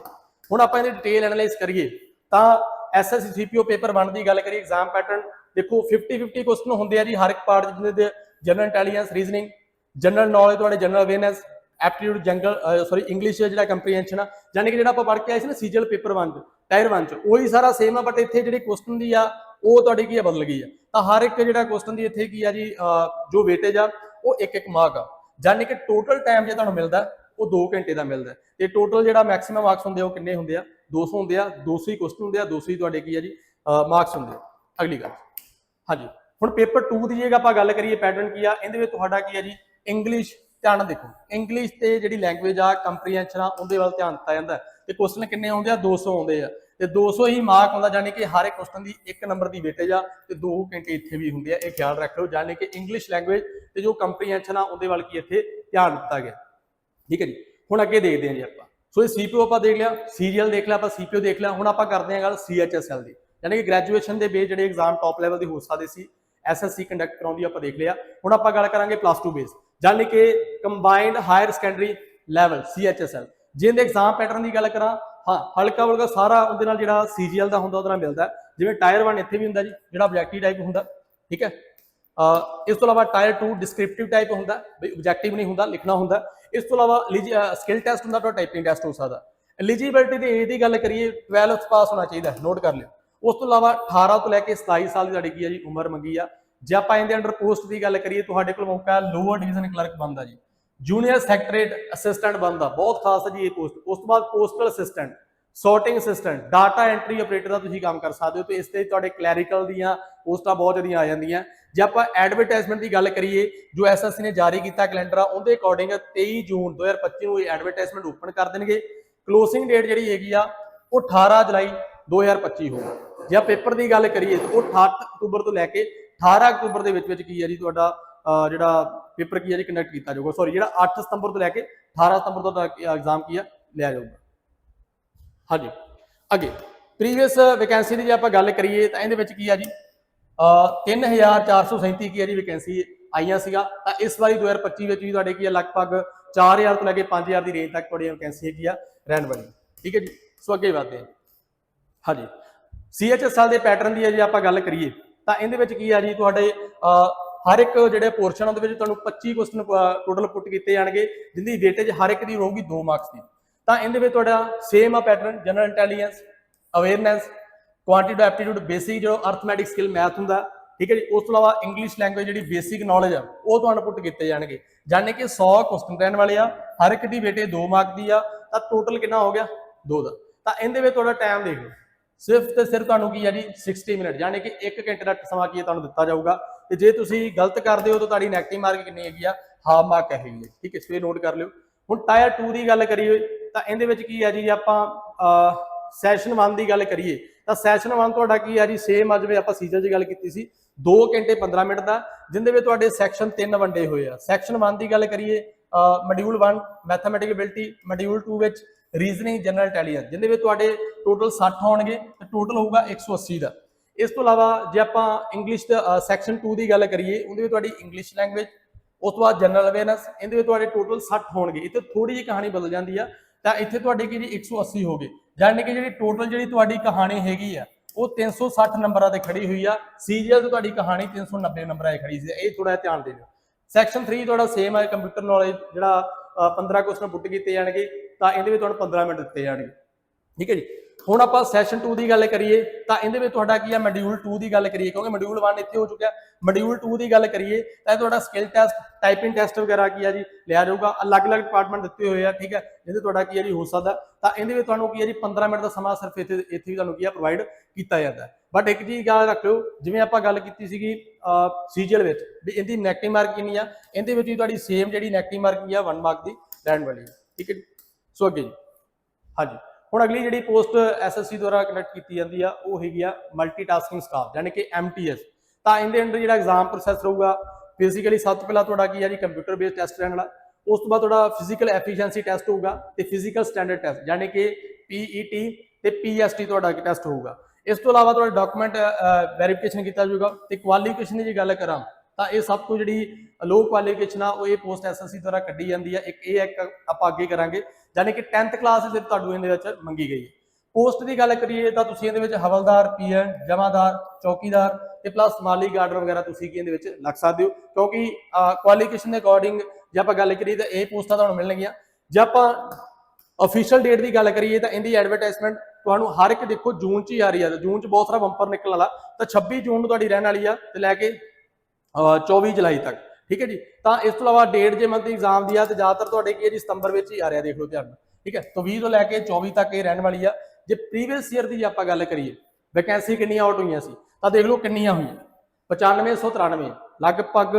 ਹੁਣ ਆਪਾਂ ਇਹਦੀ ਡਿਟੇਲ ਐਨਾਲਾਈਜ਼ ਕਰੀਏ, ਤਾਂ ਐਸਐਸਸੀ ਸੀਪੀਓ ਪੇਪਰ 1 ਦੀ ਗੱਲ ਕਰੀਏ ਐਗਜ਼ਾਮ ਪੈਟਰਨ ਦੇਖੋ 50 50 ਕੁਐਸਚਨ ਹੁੰਦੇ ਆ ਜੀ, ਹਰ ਇੱਕ ਪਾਰਟ ਜਿਹਦੇ ਦੇ general intelligence reasoning general knowledge ਤੁਹਾਡੇ ਜਨਰਲ ਅਵੇਅਰਨੈਸ ਐਪਟੀਟਿਊਡ ਜੰਗਲ ਸੌਰੀ ਇੰਗਲਿਸ਼ ਜਿਹੜਾ ਕੰਪਰੀਹੈਂਸ਼ਨ ਆ ਯਾਨੀ ਕਿ ਜਿਹੜਾ ਆਪਾਂ ਪੜ੍ਹ ਕੇ ਆਏ ਸੀ ਨਾ ਸੀਜਲ ਪੇਪਰ 1 ਚ, ਟਾਇਰ 1 ਚ, ਉਹੀ ਸਾਰਾ ਸੇਮ ਆ ਬਟ ਇੱਥੇ ਜਿਹੜੀ ਕੁਐਸਚਨ ਦੀ ਆ, ਉਹ ਤੁਹਾਡੀ ਕੀ ਆ, ਬਦਲ ਗਈ ਆ। ਤਾਂ ਹਰ ਇੱਕ ਜਿਹੜਾ ਕੁਐਸਚਨ ਦੀ ਇੱਥੇ ਕੀ ਆ ਜੀ ਜੋ ਵੇਟੇਜ ਆ, ਉਹ ਇੱਕ ਇੱਕ ਮਾਰਕ ਆ। ਯਾਨੀ ਕਿ ਟੋਟਲ ਟਾਈਮ ਜੇ ਤੁਹਾਨੂੰ ਮਿਲਦਾ, ਉਹ 2 ਘੰਟੇ ਦਾ ਮਿਲਦਾ। ਤੇ ਟੋਟਲ ਜਿਹੜਾ ਮੈਕਸਿਮਮ ਮਾਰਕਸ ਹੁੰਦੇ ਆ, ਉਹ ਕਿੰਨੇ ਹੁੰਦੇ ਆ? 200 ਹੁੰਦੇ ਆ 200 ਹੀ ਕੁਐਸਚਨ ਹੁੰਦੇ ਆ 200 ਹੀ ਤੁਹਾਡੇ ਕੀ ਆ ਜੀ ਮਾਰਕਸ ਹੁੰਦੇ ਆ। ਅਗਲੀ ਗੱਲ। ਹਾਂਜੀ। ਹੁਣ ਪੇਪਰ 2 ਦੀ ਜੇ ਆਪਾਂ ਗੱਲ ਕਰੀਏ ਪੈਟਰਨ ਕੀ ਆ, ਇਹਦੇ ਵਿੱਚ ਤੁਹਾਡਾ ਕੀ ਆ ਜੀ? ਇੰਗਲਿਸ਼ ਧਿਆਨ ਦੇਖੋ। ਇੰਗਲਿਸ਼ ਤੇ ਜਿਹੜੀ ਲੈਂਗੁਏਜ ਆ ਕੰਪਰੀਹੈਂਸ਼ਨ ਆ, ਉਹਦੇ ਵੱਲ ਧਿਆਨ ਦਿੱਤਾ ਜਾਂਦਾ। ਹੈ। ਤੇ ਕੁਐਸਚਨ ਕਿੰਨੇ ਆਉਂਦੇ ਆ? 200 ਆਉਂਦੇ ਆ। ਤੇ 200 ਹੀ ਮਾਰਕ ਹੁੰਦਾ ਜਾਨੀ ਕਿ ਹਰ ਇੱਕ ਕੁਐਸਚਨ ਦੀ 1 ਨੰਬਰ ਦੀ ਵੇਟੇਜ ਆ, ਤੇ 2 ਘੰਟੇ ਇੱਥੇ ਵੀ ਹੁੰਦੇ ਆ, ਇਹ ਖਿਆਲ ਰੱਖ ਲਓ ਜਾਨੀ ਕਿ ਇੰਗਲਿਸ਼ ਲੈਂਗੁਏਜ ਤੇ ਜੋ ਕੰਪਰੀਹੈਂਸ਼ਨ ਆ, ਉਹਦੇ ਵੱਲ ਕੀ ਇੱਥੇ ਧਿਆਨ ਦਿੱਤਾ ਗਿਆ। ਠੀਕ ਹੈ ਜੀ? ਹੁਣ ਅੱਗੇ ਦੇਖਦੇ ਹਾਂ ਜੀ ਆਪਾਂ। ਸੋ ਇਹ ਸੀਪੀਓ ਆਪਾਂ ਦੇਖ ਲਿਆ ਸੀਰੀਅਲ ਦੇਖ ਲਿਆ, ਆਪਾਂ ਸੀਪੀਓ ਦੇਖ ਲਿਆ। ਹੁਣ ਆਪਾਂ ਕਰਦੇ ਹਾਂ ਗੱਲ ਸੀਐਚਐਸਐਲ ਦੀ। ਯਾਨੀ ਕਿ ਗ੍ਰੈਜੂਏਸ਼ਨ ਦੇ ਬੇਸ ਜਿਹੜੇ ਐਗਜ਼ਾਮ ਟੌਪ ਲੈਵਲ ਦੇ ਹੋ ਸਕਦੇ ਸੀ ਐਸਐਸਸੀ ਕੰਡਕਟ ਕਰਾਉਂਦੀ ਆਪਾਂ ਦੇਖ ਲਿਆ। ਹੁਣ ਆਪਾਂ ਗੱਲ ਕਰਾਂਗੇ ਪਲੱਸ 2 ਬੇਸ ਯਾਨੀ ਕਿ combined higher secondary level CHSL ਜਿਹਦੇ ਐਗਜ਼ਾਮ ਪੈਟਰਨ ਦੀ ਗੱਲ ਕਰਾਂ, ਹਾਂ, ਹਲਕਾ ਵਲਕਾ ਸਾਰਾ ਉਹਦੇ ਨਾਲ ਜਿਹੜਾ ਸੀਜੀਐਲ ਦਾ ਹੁੰਦਾ, ਉਹਦੇ ਨਾਲ ਮਿਲਦਾ। ਜਿਵੇਂ ਟਾਇਰ 1 ਇੱਥੇ ਵੀ ਹੁੰਦਾ ਜੀ, ਜਿਹੜਾ ਆਬਜੈਕਟਿਵ ਟਾਈਪ ਹੁੰਦਾ, ਠੀਕ ਹੈ? ਇਸ ਤੋਂ ਇਲਾਵਾ ਟਾਇਰ 2 ਡਿਸਕ੍ਰਿਪਟਿਵ ਟਾਈਪ ਹੁੰਦਾ, ਬਈ ਆਬਜੈਕਟਿਵ ਨਹੀਂ ਹੁੰਦਾ, ਲਿਖਣਾ ਹੁੰਦਾ। ਇਸ ਤੋਂ ਇਲਾਵਾ ਸਕਿੱਲ ਟੈਸਟ ਹੁੰਦਾ ਤਾਂ ਟਾਈਪਿੰਗ ਟੈਸਟ ਹੋ ਸਕਦਾ। ਐਲੀਜੀਬਿਲਟੀ ਦੀ ਏਜ ਦੀ ਗੱਲ ਕਰੀਏ 12th ਪਾਸ ਹੋਣਾ ਚਾਹੀਦਾ ਨੋਟ ਕਰ ਲਿਓ। ਉਸ ਤੋਂ ਇਲਾਵਾ 18 ਤੋਂ ਲੈ ਕੇ 27 ਸਾਲ ਦੀ ਤੁਹਾਡੀ ਕੀ ਹੈ ਜੀ ਉਮਰ ਮੰਗੀ ਆ। ਜੇ ਆਪਾਂ ਇਹਦੇ ਅੰਡਰ ਪੋਸਟ ਦੀ ਗੱਲ ਕਰੀਏ, ਤੁਹਾਡੇ ਕੋਲ ਮੌਕਾ ਹੈ ਲੋਅਰ ਡਿਵੀਜ਼ਨ ਕਲਰਕ ਬਣਦਾ ਜੀ। ਜੂਨੀਅਰ ਸੈਕਟਰੀਏਟ ਅਸਿਸਟੈਂਟ ਬਣਦਾ, ਬਹੁਤ ਖਾਸ ਹੈ ਜੀ ਇਹ ਪੋਸਟ ਉਸ ਤੋਂ ਬਾਅਦ postal assistant sorting assistant data entry operator ਦਾ ਤੁਸੀਂ ਕੰਮ ਕਰ ਸਕਦੇ ਹੋ ਤੇ ਇਸ ਤੇ ਤੁਹਾਡੇ ਕਲੈਰੀਕਲ ਦੀਆਂ ਪੋਸਟਾਂ ਬਹੁਤ ਜ਼ਿਆਦੀਆਂ ਆ ਜਾਂਦੀਆਂ। ਜੇ ਆਪਾਂ ਐਡਵਰਟਾਈਜ਼ਮੈਂਟ ਦੀ ਗੱਲ ਕਰੀਏ, ਜੋ ਐਸਐਸਸੀ ਨੇ ਜਾਰੀ ਕੀਤਾ ਕੈਲੰਡਰ ਆ, ਉਹਦੇ ਅਕੋਰਡਿੰਗ 23 ਜੂਨ 2025 ਨੂੰ ਇਹ ਐਡਵਰਟਾਈਜ਼ਮੈਂਟ ਓਪਨ ਕਰ ਦੇਣਗੇ। ਕਲੋਸਿੰਗ ਡੇਟ ਜਿਹੜੀ ਹੈਗੀ ਆ, ਉਹ 18 ਜੁਲਾਈ 2025 ਹੋਊਗਾ। ਜਾਂ ਪੇਪਰ ਦੀ ਗੱਲ ਕਰੀਏ ਤਾਂ ਉਹ 8 ਅਕਤੂਬਰ ਤੋਂ ਲੈ ਕੇ 18 ਅਕਤੂਬਰ ਦੇ ਵਿੱਚ ਵਿੱਚ ਕੀ ਹੈ ਜੀ ਤੁਹਾਡਾ ਜਿਹੜਾ ਪੇਪਰ ਕੀ ਹੈ ਜੀ ਕੰਡਕਟ ਕੀਤਾ ਜਾਊਗਾ? ਸੌਰੀ ਜਿਹੜਾ 8 ਸਤੰਬਰ ਤੋਂ ਲੈ ਕੇ 18 ਸਤੰਬਰ ਤੋਂ ਤੁਹਾਡਾ ਐਗਜ਼ਾਮ ਕੀ ਆ ਲਿਆ ਜਾਊਗਾ। ਹਾਂਜੀ, ਅੱਗੇ ਪ੍ਰੀਵੀਅਸ ਵੈਕੈਂਸੀ ਦੀ ਜੇ ਆਪਾਂ ਗੱਲ ਕਰੀਏ ਤਾਂ ਇਹਦੇ ਵਿੱਚ ਕੀ ਆ ਜੀ? ਅਹ 3437 ਕੀ ਆ ਜੀ ਵੈਕੈਂਸੀ ਆਈਆਂ ਸੀਗਾ ਤਾਂ ਇਸ ਵਾਰੀ 2025 ਵਿੱਚ ਵੀ ਤੁਹਾਡੇ ਕੀ ਆ ਲਗਭਗ 4000 ਤੋਂ ਲੈ ਕੇ 5000 ਦੀ ਰੇਂਜ ਤੱਕ ਤੁਹਾਡੀ ਵੈਕੈਂਸੀ ਹੈਗੀ ਆ ਰਹਿਣ ਵਾਲੀ ਠੀਕ ਹੈ ਜੀ? ਸੋ ਅੱਗੇ ਵਧਦੇ ਹਾਂ। ਹਾਂਜੀ ਸੀਐਚਐਸਐਲ ਦੇ ਪੈਟਰਨ ਦੀ ਜੇ ਆਪਾਂ ਗੱਲ ਕਰੀਏ, ਤਾਂ ਇਹਦੇ ਵਿੱਚ ਕੀ ਆ ਜੀ, ਤੁਹਾਡੇ ਹਰ ਇੱਕ ਜਿਹੜੇ ਪੋਰਸ਼ਨ ਉਹਦੇ ਵਿੱਚ ਤੁਹਾਨੂੰ 25 ਕੁਐਸਚਨ ਟੋਟਲ ਪੁੱਟ ਕੀਤੇ ਜਾਣਗੇ, ਜਿੰਦੀ ਵੇਟੇਜ ਹਰ ਇੱਕ ਦੀ ਹੋਊਗੀ 2 ਮਾਰਕਸ ਦੀ। ਤਾਂ ਇਹਦੇ ਵਿੱਚ ਤੁਹਾਡਾ ਸੇਮ ਆ pattern general intelligence awareness quantity aptitude basic ਜੋ ਅਰਥਮੈਟਿਕ ਸਕਿੱਲ ਮੈਥ ਹੁੰਦਾ, ਠੀਕ ਹੈ ਜੀ? ਉਸ ਤੋਂ ਇਲਾਵਾ ਇੰਗਲਿਸ਼ ਲੈਂਗੁਏਜ ਜਿਹੜੀ ਬੇਸਿਕ ਨੌਲੇਜ ਆ, ਉਹ ਤੁਹਾਨੂੰ ਪੁੱਟ ਕੀਤੇ ਜਾਣਗੇ। ਜਾਣੇ ਕਿ 100 ਕੁਐਸਚਨ ਰਹਿਣ ਵਾਲੇ ਆ, ਹਰ ਇੱਕ ਦੀ ਬੇਟੇ 2 ਮਾਰਕ ਦੀ ਆ, ਤਾਂ ਟੋਟਲ ਕਿੰਨਾ ਹੋ ਗਿਆ? 2 ਦਾ। ਤਾਂ ਇਹਦੇ ਵਿੱਚ ਤੁਹਾਡਾ ਟਾਈਮ ਦੇਖ ਲਓ। ਸਿਰਫ ਤੇ ਸਿਰਫ ਤੁਹਾਨੂੰ ਕੀ ਹੈ ਜੀ 60 ਮਿੰਟ, ਯਾਨੀ ਕਿ 1 ਘੰਟੇ ਦਾ ਸਮਾਂ ਕੀ ਹੈ, ਤੁਹਾਨੂੰ ਦਿੱਤਾ ਜਾਊਗਾ। ਤੇ ਜੇ ਤੁਸੀਂ ਗਲਤ ਕਰਦੇ ਹੋ, ਤਾਂ ਤੁਹਾਡੀ ਨੈਗੇਟਿਵ ਮਾਰਕ ਕਿੰਨੀ ਹੈਗੀ ਆ? ਹਾਫ ਮਾਰਕ ਹੈਗੀ ਹੈ ਠੀਕ ਹੈ ਸਵੇ ਨੋਟ ਕਰ ਲਿਓ। ਹੁਣ ਟਾਇਰ 2 ਦੀ ਗੱਲ ਕਰੀਏ, ਤਾਂ ਇਹਦੇ ਵਿੱਚ ਕੀ ਹੈ ਜੀ, ਆਪਾਂ ਸੈਸ਼ਨ 1 ਦੀ ਗੱਲ ਕਰੀਏ, ਤਾਂ ਸੈਸ਼ਨ 1 ਤੁਹਾਡਾ ਕੀ ਆ ਜੀ ਸੇਮ ਅੱਜ ਵੀ ਆਪਾਂ ਸੀਜ਼ਨ ਦੀ ਗੱਲ ਕੀਤੀ ਸੀ 2 ਘੰਟੇ 15 ਮਿੰਟ ਦਾ, ਜਿੰਦੇ ਵਿੱਚ ਤੁਹਾਡੇ ਸੈਕਸ਼ਨ 3 ਵੰਡੇ ਹੋਏ ਆ। ਸੈਕਸ਼ਨ 1 ਦੀ ਗੱਲ ਕਰੀਏ ਮੋਡਿਊਲ 1 ਮੈਥਮੈਟਿਕਲ ਐਬਿਲਿਟੀ ਮੋਡਿਊਲ 2 ਵਿੱਚ ਰੀਜ਼ਨਿੰਗ ਜਨਰਲ ਇੰਟੈਲੀਜੈਂਸ ਜਿੰਦੇ ਵਿੱਚ ਤੁਹਾਡੇ ਟੋਟਲ 60 ਹੋਣਗੇ ਤੇ ਟੋਟਲ ਹੋਊਗਾ 180 ਦਾ। ਇਸ ਤੋਂ ਇਲਾਵਾ ਜੇ ਆਪਾਂ ਇੰਗਲਿਸ਼ ਦਾ ਸੈਕਸ਼ਨ 2 ਦੀ ਗੱਲ ਕਰੀਏ ਉਹਦੇ ਵਿੱਚ ਤੁਹਾਡੀ ਇੰਗਲਿਸ਼ ਲੈਂਗੁਏਜ ਉਸ ਤੋਂ ਬਾਅਦ ਜਨਰਲ ਅਵੇਅਰਨੈਸ ਇਹਦੇ ਵਿੱਚ ਤੁਹਾਡੇ ਟੋਟਲ 60 ਹੋਣਗੇ। ਇੱਥੇ ਥੋੜੀ ਜਿਹੀ ਕਹਾਣੀ ਬਦਲ ਜਾਂਦੀ ਆ ਤਾਂ ਇੱਥੇ ਤੁਹਾਡੇ ਕੀ ਜੀ 180 ਹੋ ਗਏ ਯਾਨੀ ਕਿ ਜਿਹੜੀ ਟੋਟਲ ਜਿਹੜੀ ਤੁਹਾਡੀ ਕਹਾਣੀ ਹੈਗੀ ਆ ਉਹ 360 ਨੰਬਰਾਂ ਤੇ ਖੜੀ ਹੋਈ ਆ। ਸੀਜੀਐਲ ਤੇ ਤੁਹਾਡੀ ਕਹਾਣੀ 390 ਨੰਬਰਾਂ ਤੇ ਖੜੀ ਸੀ। ਇਹ ਥੋੜਾ ਧਿਆਨ ਦੇ ਦਿਓ। ਸੈਕਸ਼ਨ 3 ਤੁਹਾਡਾ ਸੇਮ ਹੈ ਕੰਪਿਊਟਰ ਨੌਲੇਜ ਜਿਹੜਾ ਅ, 15 ਕੁਐਸਚਨ ਪੁੱਟ ਕੀਤੇ ਜਾਣਗੇ। ਤਾਂ ਇਹਦੇ ਵਿੱਚ ਤੁਹਾਨੂੰ 15 ਮਿੰਟ ਦਿੱਤੇ ਜਾਣਗੇ। ਠੀਕ ਹੈ ਜੀ? ਹੁਣ ਆਪਾਂ ਸੈਸ਼ਨ 2 ਦੀ ਗੱਲ ਕਰੀਏ, ਤਾਂ ਇਹਦੇ ਵਿੱਚ ਤੁਹਾਡਾ ਕੀ ਆ? ਮੋਡਿਊਲ 2 ਦੀ ਗੱਲ ਕਰੀਏ, ਕਿਉਂਕਿ ਮੋਡਿਊਲ 1 ਇੱਥੇ ਹੋ ਚੁੱਕਿਆ। ਮੋਡਿਊਲ 2 ਦੀ ਗੱਲ ਕਰੀਏ, ਤਾਂ ਇਹ ਤੁਹਾਡਾ ਸਕਿੱਲ ਟੈਸਟ ਟਾਈਪਿੰਗ ਟੈਸਟ ਵਗੈਰਾ ਕੀ ਆ ਜੀ? ਲਿਆ ਜਾਊਗਾ। ਅਲੱਗ-ਅਲੱਗ ਡਿਪਾਰਟਮੈਂਟ ਦਿੱਤੇ ਹੋਏ ਆ, ਠੀਕ ਹੈ? ਇਹਦੇ ਤੁਹਾਡਾ ਕੀ ਆ ਜੀ? ਹੋ ਸਕਦਾ। ਤਾਂ ਇਹਦੇ ਵਿੱਚ ਤੁਹਾਨੂੰ ਕੀ ਆ ਜੀ? 15 ਮਿੰਟ ਦਾ ਸਮਾਂ ਸਿਰਫ ਇੱਥੇ ਇੱਥੇ ਵੀ ਤੁਹਾਨੂੰ ਕੀ ਆ? ਪ੍ਰੋਵਾਈਡ ਕੀਤਾ ਜਾਂਦਾ ਬਟ ਇੱਕ ਚੀਜ਼ ਯਾਦ ਰੱਖਿਓ, ਜਿਵੇਂ ਆਪਾਂ ਗੱਲ ਕੀਤੀ ਸੀਗੀ ਸੀਜੀਐਲ ਵਿੱਚ, ਵੀ ਇਹਦੀ ਨੈਗੇਟਿਵ ਮਾਰਕ ਕਿੰਨੀ ਆ? ਇਹਦੇ ਵਿੱਚ ਵੀ ਤੁਹਾਡੀ ਸੇਮ ਜਿਹੜੀ ਨੈਗੇਟਿਵ ਮਾਰਕਿੰਗ ਆ? 1 ਮਾਰਕ ਦੀ ਰਹਿਣ ਵਾਲੀ ਹੈ ਠੀਕ ਹੈ ਜੀ? ਸੋ ਅੱਗੇ ਜੀ। ਹਾਂਜੀ। ਹੁਣ ਅਗਲੀ ਜਿਹੜੀ ਪੋਸਟ ਐਸਐਸਸੀ ਦੁਆਰਾ ਕੰਡਕਟ ਕੀਤੀ ਜਾਂਦੀ ਆ, ਉਹ ਹੈਗੀ ਆ ਮਲਟੀਟਾਸਕਿੰਗ ਸਟਾਫ ਯਾਨੀ ਕਿ ਐਮਟੀਐਸ ਤਾਂ ਇਹਦੇ ਅੰਡਰ ਜਿਹੜਾ ਐਗਜ਼ਾਮ ਪ੍ਰੋਸੈਸ ਰਹੂਗਾ ਬੇਸਿਕਲੀ ਸਭ ਤੋਂ ਪਹਿਲਾਂ ਤੁਹਾਡਾ ਕੀ ਆ ਜੀ ਕੰਪਿਊਟਰ ਬੇਸਡ ਟੈਸਟ ਰਹਿਣ ਵਾਲਾ। ਉਸ ਤੋਂ ਬਾਅਦ ਤੁਹਾਡਾ ਫਿਜ਼ੀਕਲ ਐਫੀਸ਼ੀਐਂਸੀ ਟੈਸਟ ਹੋਊਗਾ ਤੇ ਫਿਜ਼ੀਕਲ ਸਟੈਂਡਰਡ ਟੈਸਟ ਯਾਨੀ ਕਿ ਪੀਈਟੀ ਤੇ ਪੀਐਸਟੀ ਤੁਹਾਡਾ ਟੈਸਟ ਹੋਊਗਾ। ਇਸ ਤੋਂ ਇਲਾਵਾ ਤੁਹਾਡਾ ਡਾਕੂਮੈਂਟ ਵੈਰੀਫਿਕੇਸ਼ਨ ਕੀਤਾ ਜਾਊਗਾ। ਤੇ ਕੁਆਲੀਫਿਕੇਸ਼ਨ ਦੀ ਜੇ ਗੱਲ ਕਰਾਂ ਤਾਂ ਇਹ ਸਭ ਤੋਂ ਜਿਹੜੀ ਲੋ ਕੁਆਲੀਫਿਕੇਸ਼ਨ ਆ, ਉਹ ਇਹ ਪੋਸਟ ਐਸਐਸਸੀ ਦੁਆਰਾ ਕੱਢੀ ਜਾਂਦੀ ਆ। ਇੱਕ ਇਹ ਇੱਕ ਆਪਾਂ ਅੱਗੇ ਕਰਾਂਗੇ। ਯਾਨੀ ਕਿ 10th ਕਲਾਸ ਸਿਰਫ ਤੁਹਾਨੂੰ ਇਹਦੇ ਵਿੱਚ ਮੰਗੀ ਗਈ ਹੈ ਪੋਸਟ ਦੀ ਗੱਲ ਕਰੀਏ ਤਾਂ ਤੁਸੀਂ ਇਹਦੇ ਵਿੱਚ ਹਵਲਦਾਰ ਪੀਐਨ ਜਮਾਦਾਰ, ਚੌਕੀਦਾਰ ਤੇ ਪਲੱਸ ਮਾਲੀ ਗਾਰਡਰ ਵਗੈਰਾ ਤੁਸੀਂ ਕੀ ਇਹਦੇ ਵਿੱਚ ਲੱਗ ਸਕਦੇ ਹੋ। ਕਿਉਂਕਿ ਕੁਆਲੀਫਿਕੇਸ਼ਨ ਦੇ ਅਕੋਰਡਿੰਗ ਜੇ ਆਪਾਂ ਗੱਲ ਕਰੀਏ ਤਾਂ ਇਹ ਪੋਸਟਾਂ ਤੁਹਾਨੂੰ ਮਿਲਣਗੀਆਂ ਜੇ ਆਪਾਂ ਅਫੀਸ਼ੀਅਲ ਡੇਟ ਦੀ ਗੱਲ ਕਰੀਏ ਤਾਂ ਇਹਦੀ ਐਡਵਰਟਾਈਜ਼ਮੈਂਟ ਤੁਹਾਨੂੰ ਹਰ ਇੱਕ ਦੇਖੋ ਜੂਨ 'ਚ ਹੀ ਆ ਰਹੀ ਆ। ਜੂਨ 'ਚ ਬਹੁਤ ਸਾਰਾ ਬੰਪਰ ਨਿਕਲਣ ਵਾਲਾ। ਤਾਂ 26 ਜੂਨ ਨੂੰ ਤੁਹਾਡੀ ਰਹਿਣ ਵਾਲੀ ਆ ਤੇ ਲੈ ਕੇ 24 ਜੁਲਾਈ ਤੱਕ, ਠੀਕ ਹੈ ਜੀ? ਤਾਂ ਇਸ ਤੋਂ ਇਲਾਵਾ ਡੇਟ ਜੇ ਮੰਥ ਐਗਜ਼ਾਮ ਦੀ ਆ, ਤੇ ਜ਼ਿਆਦਾਤਰ ਤੁਹਾਡੇ ਕੀ ਹੈ ਜੀ, ਸਤੰਬਰ ਵਿੱਚ ਹੀ ਆ ਰਿਹਾ, ਦੇਖ ਲਓ ਧਿਆਨ ਨਾਲ, ਠੀਕ ਹੈ? ਤੋਂ 20 ਤੋਂ ਲੈ ਕੇ 24 ਤੱਕ ਇਹ ਰਹਿਣ ਵਾਲੀ ਆ। ਜੇ ਪ੍ਰੀਵੀਅਸ ਈਅਰ ਦੀ ਜੇ ਆਪਾਂ ਗੱਲ ਕਰੀਏ ਵੈਕੈਂਸੀ ਕਿੰਨੀਆਂ ਆਊਟ ਹੋਈਆਂ ਸੀ, ਤਾਂ ਦੇਖ ਲਓ ਕਿੰਨੀਆਂ ਹੋਈਆਂ। 9593 ਲਗਭਗ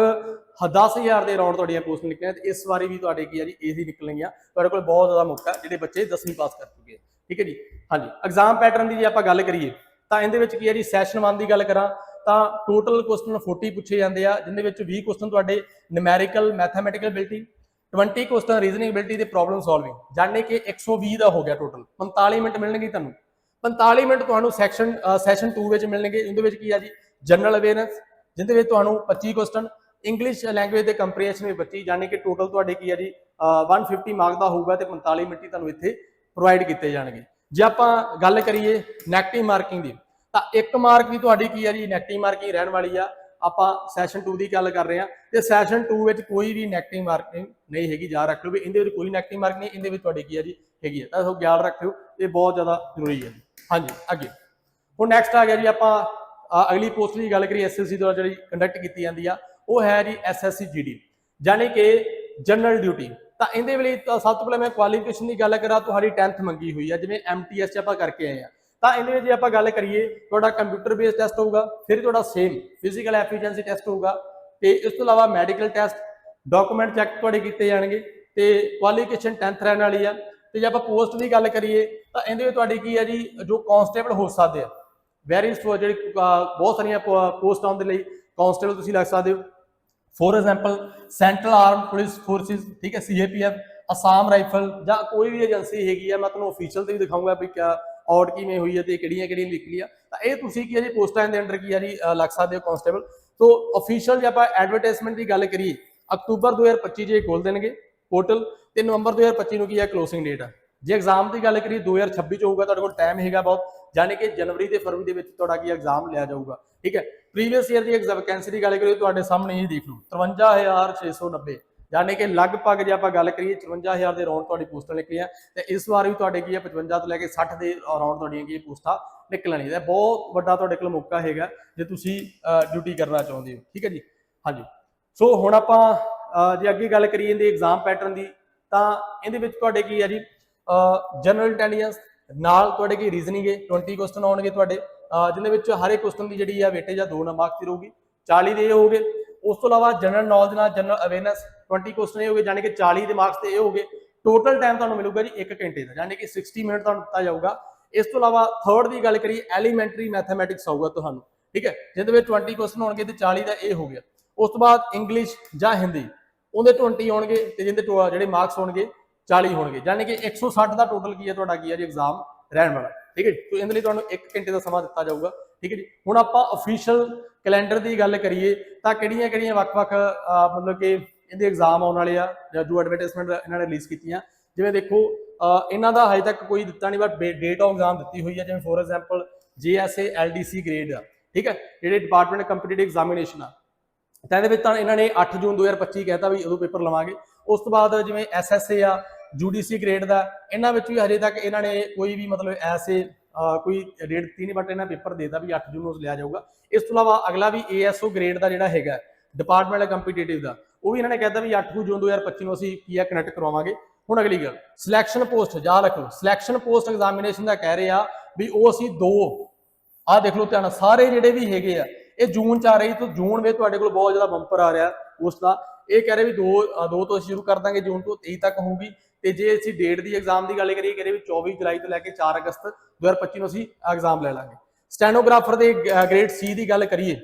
10000 ਦੇ ਅਰਾਊਂਡ ਤੁਹਾਡੀਆਂ ਪੋਸਟ ਨਿਕਲੀਆਂ, ਤੇ ਇਸ ਵਾਰੀ ਵੀ ਤੁਹਾਡੇ ਕੀ ਆ ਜੀ ਏਸੀ ਨਿਕਲਣਗੀਆਂ। ਤੁਹਾਡੇ ਕੋਲ ਬਹੁਤ ਜ਼ਿਆਦਾ ਮੌਕਾ, ਜਿਹੜੇ ਬੱਚੇ 10ਵੀਂ ਪਾਸ ਕਰ ਚੁੱਕੇ ਆ, ਠੀਕ ਹੈ ਜੀ? ਹਾਂਜੀ ਐਗਜ਼ਾਮ ਪੈਟਰਨ ਦੀ ਜੇ ਆਪਾਂ ਗੱਲ ਕਰੀਏ, ਤਾਂ ਇਹਦੇ ਵਿੱਚ ਕੀ ਹੈ ਜੀ ਸੈਸ਼ਨ 1 ਦੀ ਗੱਲ ਕਰਾਂ ਤਾਂ ਟੋਟਲ ਕੁਐਸਚਨ 40 ਪੁੱਛੇ ਜਾਂਦੇ ਆ ਜਿੰਦੇ ਵਿੱਚ 20 ਕੁਐਸਚਨ ਤੁਹਾਡੇ numerical mathematical ability 20 question reasoning ability ਤੇ ਪ੍ਰੋਬਲਮ ਸੋਲਵਿੰਗ ਜਾਣੇ ਕਿ 120 ਦਾ ਹੋ ਗਿਆ ਟੋਟਲ 45 ਮਿੰਟ ਮਿਲਣਗੇ ਤੁਹਾਨੂੰ। 45 ਮਿੰਟ ਤੁਹਾਨੂੰ ਸੈਕਸ਼ਨ ਸੈਸ਼ਨ 2 ਵਿੱਚ ਮਿਲਣਗੇ। ਇਹਦੇ ਵਿੱਚ ਕੀ ਆ ਜੀ? ਜਨਰਲ ਅਵੇਅਰਨੈਸ ਜਿਹਦੇ ਵਿੱਚ ਤੁਹਾਨੂੰ 25 ਕੁਐਸਚਨ ਇੰਗਲਿਸ਼ ਲੈਂਗੁਏਜ ਦੇ ਕੰਪਰੀਹੈਂਸ਼ਨ ਵਿੱਚ 25 ਜਾਣੇ ਕਿ ਟੋਟਲ ਤੁਹਾਡੇ ਕੀ ਆ ਜੀ? ਅਹ 150 ਮਾਰਕ ਦਾ ਹੋਊਗਾ ਤੇ 45 ਮਿੰਟ ਹੀ ਤੁਹਾਨੂੰ ਇੱਥੇ ਪ੍ਰੋਵਾਈਡ ਕੀਤੇ ਜਾਣਗੇ। ਜੇ ਆਪਾਂ ਗੱਲ ਕਰੀਏ ਨੈਗੇਟਿਵ ਮਾਰਕਿੰਗ ਦੀ ਤਾਂ ਇੱਕ ਮਾਰਕ ਦੀ ਤੁਹਾਡੀ ਕੀ ਹੈ ਜੀ? ਨੈਗੇਟਿਵ ਮਾਰਕਿੰਗ ਰਹਿਣ ਵਾਲੀ ਆ। ਆਪਾਂ ਸੈਸ਼ਨ 2 ਦੀ ਗੱਲ ਕਰ ਰਹੇ ਹਾਂ। ਤੇ ਸੈਸ਼ਨ 2 ਵਿੱਚ ਕੋਈ ਵੀ ਨੈਗੇਟਿਵ ਮਾਰਕਿੰਗ ਨਹੀਂ ਹੈਗੀ, ਯਾਦ ਰੱਖ ਲਓ ਵੀ ਇਹਦੇ ਵਿੱਚ ਕੋਈ ਨੈਗੇਟਿਵ ਮਾਰਕ ਨਹੀਂ, ਇਹਦੇ ਵਿੱਚ ਤੁਹਾਡੀ ਕੀ ਹੈ ਜੀ? ਹੈਗੀ ਆ। ਤਾਂ ਸੋ ਗਿਆਨ ਰੱਖਿਓ, ਇਹ ਬਹੁਤ ਜ਼ਿਆਦਾ ਜ਼ਰੂਰੀ ਹੈ ਹਾਂਜੀ, ਅੱਗੇ। ਹੁਣ ਨੈਕਸਟ ਆ ਗਿਆ ਜੀ ਆਪਾਂ ਅਗਲੀ ਪੋਸਟ ਦੀ ਗੱਲ ਕਰੀਏ ਐਸਐਸਸੀ ਦੁਆਰਾ ਜਿਹੜੀ ਕੰਡਕਟ ਕੀਤੀ ਜਾਂਦੀ ਆ, ਉਹ ਹੈ ਜੀ ਐਸਐਸਸੀ ਜੀਡੀ ਯਾਨੀ ਕਿ ਜਨਰਲ ਡਿਊਟੀ ਤਾਂ ਇਹਦੇ ਲਈ ਤਾਂ ਸਭ ਤੋਂ ਪਹਿਲਾਂ ਮੈਂ ਕੁਆਲੀਫਿਕੇਸ਼ਨ ਦੀ ਗੱਲ ਕਰਾਂ, ਤੁਹਾਡੀ 10th ਮੰਗੀ ਹੋਈ ਆ, ਜਿਵੇਂ ਐਮਟੀਐਸ ਚ ਆਪਾਂ ਕਰਕੇ ਆਏ ਆ। ਤਾਂ ਇਹਦੇ ਵਿੱਚ ਜੇ ਆਪਾਂ ਗੱਲ ਕਰੀਏ, ਤੁਹਾਡਾ ਕੰਪਿਊਟਰ ਬੇਸਡ ਟੈਸਟ ਹੋਊਗਾ, ਫਿਰ ਤੁਹਾਡਾ ਸੇਮ ਫਿਜ਼ੀਕਲ ਐਫੀਸ਼ੀਐਂਸੀ ਟੈਸਟ ਹੋਊਗਾ ਤੇ ਇਸ ਤੋਂ ਇਲਾਵਾ ਮੈਡੀਕਲ ਟੈਸਟ ਡਾਕੂਮੈਂਟ ਚੈੱਕ ਤੁਹਾਡੇ ਕੀਤੇ ਜਾਣਗੇ ਤੇ ਕੁਆਲੀਫਿਕੇਸ਼ਨ 10th ਰਹਿਣ ਵਾਲੀ ਆ। ਤੇ ਜੇ ਆਪਾਂ ਪੋਸਟ ਦੀ ਗੱਲ ਕਰੀਏ, ਤਾਂ ਇਹਦੇ ਵਿੱਚ ਤੁਹਾਡੀ ਕੀ ਆ ਜੀ, ਜੋ ਕਾਂਸਟੇਬਲ ਹੋ ਸਕਦੇ ਆ। ਵੈਰੀ ਜਿਹੜੀ ਬਹੁਤ ਸਾਰੀਆਂ ਪੋਸਟ ਆਉਣ ਦੇ ਲਈ ਕਾਂਸਟੇਬਲ ਤੁਸੀਂ ਲੱਗ ਸਕਦੇ ਹੋ। For example central arm police forces ਠੀਕ ਹੈ ਸੀਏਪੀਐਫ ਅਸਾਮ ਰਾਈਫਲ ਜਾਂ ਕੋਈ ਵੀ ਏਜੰਸੀ ਹੈਗੀ ਆ, ਮੈਂ ਤੁਹਾਨੂੰ ਅਫੀਸ਼ੀਅਲ ਤੇ ਵੀ ਦਿਖਾਊਂਗਾ ਵੀ ਕਿਆ ਆਊਟ ਕਿਵੇਂ ਹੋਈ ਹੈ ਤੇ ਕਿਹੜੀਆਂ ਕਿਹੜੀਆਂ ਨਿਕਲੀਆਂ, ਤਾਂ ਇਹ ਤੁਸੀਂ ਕੀ ਹੈ ਜੀ ਪੋਸਟਾਂ ਦੇ ਅੰਡਰ ਕੀ ਹੈ ਜੀ ਲੱਗ ਸਕਦੇ ਹੋ ਕਾਂਸਟੇਬਲ ਸੋ ਅਫੀਸ਼ੀਅਲ ਜੇ ਆਪਾਂ ਐਡਵਰਟਾਈਜ਼ਮੈਂਟ ਦੀ ਗੱਲ ਕਰੀਏ, ਅਕਤੂਬਰ 2025 ਜੇ ਖੋਲ ਦੇਣਗੇ ਪੋਰਟਲ ਤੇ ਨਵੰਬਰ 2025 ਨੂੰ ਕੀ ਹੈ ਕਲੋਸਿੰਗ ਡੇਟ ਆ। ਜੇ ਐਗਜ਼ਾਮ ਦੀ ਗੱਲ ਕਰੀਏ 2026 ਚ ਹੋਊਗਾ, ਤੁਹਾਡੇ ਕੋਲ ਟਾਈਮ ਹੈਗਾ ਬਹੁਤ ਯਾਨੀ ਕਿ ਜਨਵਰੀ ਤੇ ਫਰਵਰੀ ਦੇ ਵਿੱਚ ਤੁਹਾਡਾ ਕੀ ਐਗਜ਼ਾਮ ਲਿਆ ਜਾਊਗਾ, ਠੀਕ ਹੈ। ਪ੍ਰੀਵੀਅਸ ਈਅਰ ਦੀ ਐਗਜ਼ਾਮ ਵੈਕੈਂਸੀ ਦੀ ਗੱਲ ਕਰੀਏ, ਤੁਹਾਡੇ ਸਾਹਮਣੇ ਹੀ ਦੇਖ ਲਓ 53690 ਯਾਨੀ ਕਿ ਲਗਭਗ ਜੇ ਆਪਾਂ ਗੱਲ ਕਰੀਏ 54000 ਦੇ ਅਰਾਊਂਡ ਤੁਹਾਡੀ ਪੋਸਟਾਂ ਨਿਕਲੀਆਂ, ਤੇ ਇਸ ਵਾਰ ਵੀ ਤੁਹਾਡੇ ਕੀ ਹੈ 55 ਤੋਂ ਲੈ ਕੇ 60 ਦੇ ਅਰਾਊਂਡ ਤੁਹਾਡੀਆਂ ਕੀ ਪੋਸਟਾਂ ਨਿਕਲਣੀਆਂ ਨਹੀਂ ਬਹੁਤ ਵੱਡਾ ਤੁਹਾਡੇ ਕੋਲ ਮੌਕਾ ਹੈਗਾ, ਜੇ ਤੁਸੀਂ ਡਿਊਟੀ ਕਰਨਾ ਚਾਹੁੰਦੇ ਹੋ। ਠੀਕ ਹੈ ਜੀ? ਹਾਂਜੀ। ਸੋ ਹੁਣ ਆਪਾਂ ਜੇ ਅੱਗੇ ਗੱਲ ਕਰੀਏ ਇਹਦੇ ਐਗਜ਼ਾਮ ਪੈਟਰਨ ਦੀ, ਤਾਂ ਇਹਦੇ ਵਿੱਚ ਤੁਹਾਡੇ ਕੀ ਹੈ ਜੀ? ਜਨਰਲ ਇੰਟੈਲੀਜੈਂਸ ਨਾਲ ਤੁਹਾਡੇ ਕੀ ਰੀਜ਼ਨਿੰਗ ਹੈ 20 ਕੁਐਸਚਨ ਆਉਣਗੇ ਤੁਹਾਡੇ। ਜਿਹਦੇ ਵਿੱਚ ਹਰ ਇੱਕ ਕੁਐਸਚਨ ਦੀ ਜਿਹੜੀ ਆ ਵੇਟੇਜ ਆ 2 ਨੰਬਰ ਮਾਰਕਸ ਦੀ ਰਹੂਗੀ। 40 ਦੇ ਇਹ ਹੋਗੇ ਉਸ ਤੋਂ ਇਲਾਵਾ ਜਨਰਲ ਨੌਲੇਜ ਨਾਲ ਜਨਰਲ ਅਵੇਅਰਨੈਸ 20 ਕੁਐਸਚਨ ਇਹ ਹੋਗੇ ਯਾਨੀ ਕਿ 40 ਦੇ ਮਾਰਕਸ ਤੇ ਇਹ ਹੋਗੇ ਟੋਟਲ ਟਾਈਮ ਤੁਹਾਨੂੰ ਮਿਲੂਗਾ ਜੀ 1 ਘੰਟੇ ਦਾ ਯਾਨੀ ਕਿ 60 ਮਿੰਟ ਤੁਹਾਨੂੰ ਦਿੱਤਾ ਜਾਊਗਾ। ਇਸ ਤੋਂ ਇਲਾਵਾ ਥਰਡ ਦੀ ਗੱਲ ਕਰੀਏ ਐਲੀਮੈਂਟਰੀ ਮੈਥਮੈਟਿਕਸ ਆਊਗਾ ਤੁਹਾਨੂੰ, ਠੀਕ ਹੈ? ਜਿਹਦੇ ਵਿੱਚ 20 ਕੁਐਸਚਨ ਹੋਣਗੇ ਤੇ 40 ਦਾ ਇਹ ਹੋ ਗਿਆ। ਉਸ ਤੋਂ ਬਾਅਦ ਇੰਗਲਿਸ਼ ਜਾਂ ਹਿੰਦੀ ਉਹਦੇ 20 ਹੋਣਗੇ ਤੇ ਜਿਹਦੇ ਟੋ- ਜਿਹੜੇ ਮਾਰਕਸ ਹੋਣਗੇ 40 ਹੋਣਗੇ। ਯਾਨੀ ਕਿ 160 ਦਾ ਟੋਟਲ ਕੀ ਹੈ ਤੁਹਾਡਾ, ਕੀ ਹੈ ਜੀ ਐਗਜ਼ਾਮ ਰਹਿਣ ਵਾਲਾ, ਠੀਕ ਹੈ ਜੀ? ਇਹਦੇ ਲਈ ਤੁਹਾਨੂੰ 1 ਘੰਟੇ ਦਾ ਸਮਾਂ ਦਿੱਤਾ ਜਾਊਗਾ, ਠੀਕ ਹੈ ਜੀ? ਹੁਣ ਆਪਾਂ ਅਫੀਸ਼ੀਅਲ ਕੈਲੰਡਰ ਦੀ ਗੱਲ ਕਰੀਏ, ਤਾਂ ਕਿਹੜੀਆਂ ਕਿਹੜੀਆਂ ਵੱਖ-ਵੱਖ ਮਤਲਬ ਕਿ ਇਹਦੇ ਐਗਜ਼ਾਮ ਆਉਣ ਵਾਲੇ ਆ, ਜਾਂ ਜੋ ਐਡਵਰਟਾਈਜ਼ਮੈਂਟ ਇਹਨਾਂ ਨੇ ਰਿਲੀਜ਼ ਕੀਤੀਆਂ। ਜਿਵੇਂ ਦੇਖੋ ਇਹਨਾਂ ਦਾ ਹਜੇ ਤੱਕ ਕੋਈ ਦਿੱਤਾ ਨਹੀਂ ਬਟ ਡੇਟ ਆਫ ਐਗਜ਼ਾਮ ਦਿੱਤੀ ਹੋਈ ਹੈ ਜਿਵੇਂ for example GSA LDC grade ਆ, ਠੀਕ ਹੈ ਜਿਹੜੇ ਡਿਪਾਰਟਮੈਂਟ ਕੰਪੀਟੀਟਿਵ ਐਗਜ਼ਾਮੀਨੇਸ਼ਨ ਆ। ਤਾਂ ਇਹਦੇ ਵਿੱਚ ਤਾਂ ਇਹਨਾਂ ਨੇ 8 ਜੂਨ 2025 ਕਹਿਤਾ ਵੀ ਉਦੋਂ ਪੇਪਰ ਲਵਾਂਗੇ। ਉਸ ਤੋਂ ਬਾਅਦ ਜਿਵੇਂ ਐਸਐਸਏ ਆ ਯੂਡੀਸੀ ਗ੍ਰੇਡ ਦਾ, ਇਹਨਾਂ ਵਿੱਚ ਵੀ ਹਜੇ ਤੱਕ ਇਹਨਾਂ ਨੇ ਕੋਈ ਵੀ ਮਤਲਬ ਐਸੇ ਕੋਈ ਡੇਟ ਦਿੱਤੀ ਨਹੀਂ ਬਟ ਇਹਨਾਂ ਪੇਪਰ ਦੇਤਾ ਵੀ 8 ਜੂਨ ਨੂੰ ਲਿਆ ਜਾਊਗਾ। ਇਸ ਤੋਂ ਇਲਾਵਾ ਅਗਲਾ ਵੀ ਏਐਸਓ ਗ੍ਰੇਡ ਦਾ ਜਿਹੜਾ ਹੈਗਾ ਡਿਪਾਰਟਮੈਂਟ ਕੰਪੀਟੀਟਿਵ ਦਾ ਉਹ ਵੀ ਇਹਨਾਂ ਨੇ ਕਹਿਤਾ ਵੀ 8 ਜੂਨ 2025 ਨੂੰ ਅਸੀਂ ਕੀ ਆ ਕਨੈਕਟ ਕਰਵਾਵਾਂਗੇ। ਹੁਣ ਅਗਲੀ ਗੱਲ ਸਿਲੈਕਸ਼ਨ ਪੋਸਟ ਯਾਦ ਰੱਖੋ ਸਿਲੈਕਸ਼ਨ ਪੋਸਟ ਐਗਜ਼ਾਮੀਨੇਸ਼ਨ ਦਾ ਕਹਿ ਰਹੇ ਆ ਵੀ ਉਹ ਅਸੀਂ ਦੋ ਆਹ ਦੇਖ ਲਓ ਧਿਆਨ ਸਾਰੇ ਜਿਹੜੇ ਵੀ ਹੈਗੇ ਆ ਇਹ ਜੂਨ ਚ ਆ ਰਹੀ ਤੋਂ ਜੂਨ ਵਿੱਚ ਤੁਹਾਡੇ ਕੋਲ ਬਹੁਤ ਜ਼ਿਆਦਾ ਬੰਪਰ ਆ ਰਿਹਾ ਉਸ ਦਾ। ਇਹ ਕਹਿ ਰਹੇ ਵੀ ਦੋ ਅ, ਦੋ ਤੋਂ ਅਸੀਂ ਸ਼ੁਰੂ ਕਰ ਦਾਂਗੇ ਜੂਨ ਤੋਂ 23 ਤੱਕ ਹੋਊਗੀ। ਤੇ ਜੇ ਅਸੀਂ ਡੇਟ ਦੀ ਐਗਜ਼ਾਮ ਦੀ ਗੱਲ ਕਰੀਏ ਕਰੇ ਵੀ 24 ਜੁਲਾਈ ਤੋਂ ਲੈ ਕੇ 4 ਅਗਸਤ 2025 ਨੂੰ ਅਸੀਂ ਐਗਜ਼ਾਮ ਲੈ ਲਾਂਗੇ। ਸਟੈਨੋਗ੍ਰਾਫਰ ਦੇ ਗ੍ਰੇਡ ਸੀ ਦੀ ਗੱਲ ਕਰੀਏ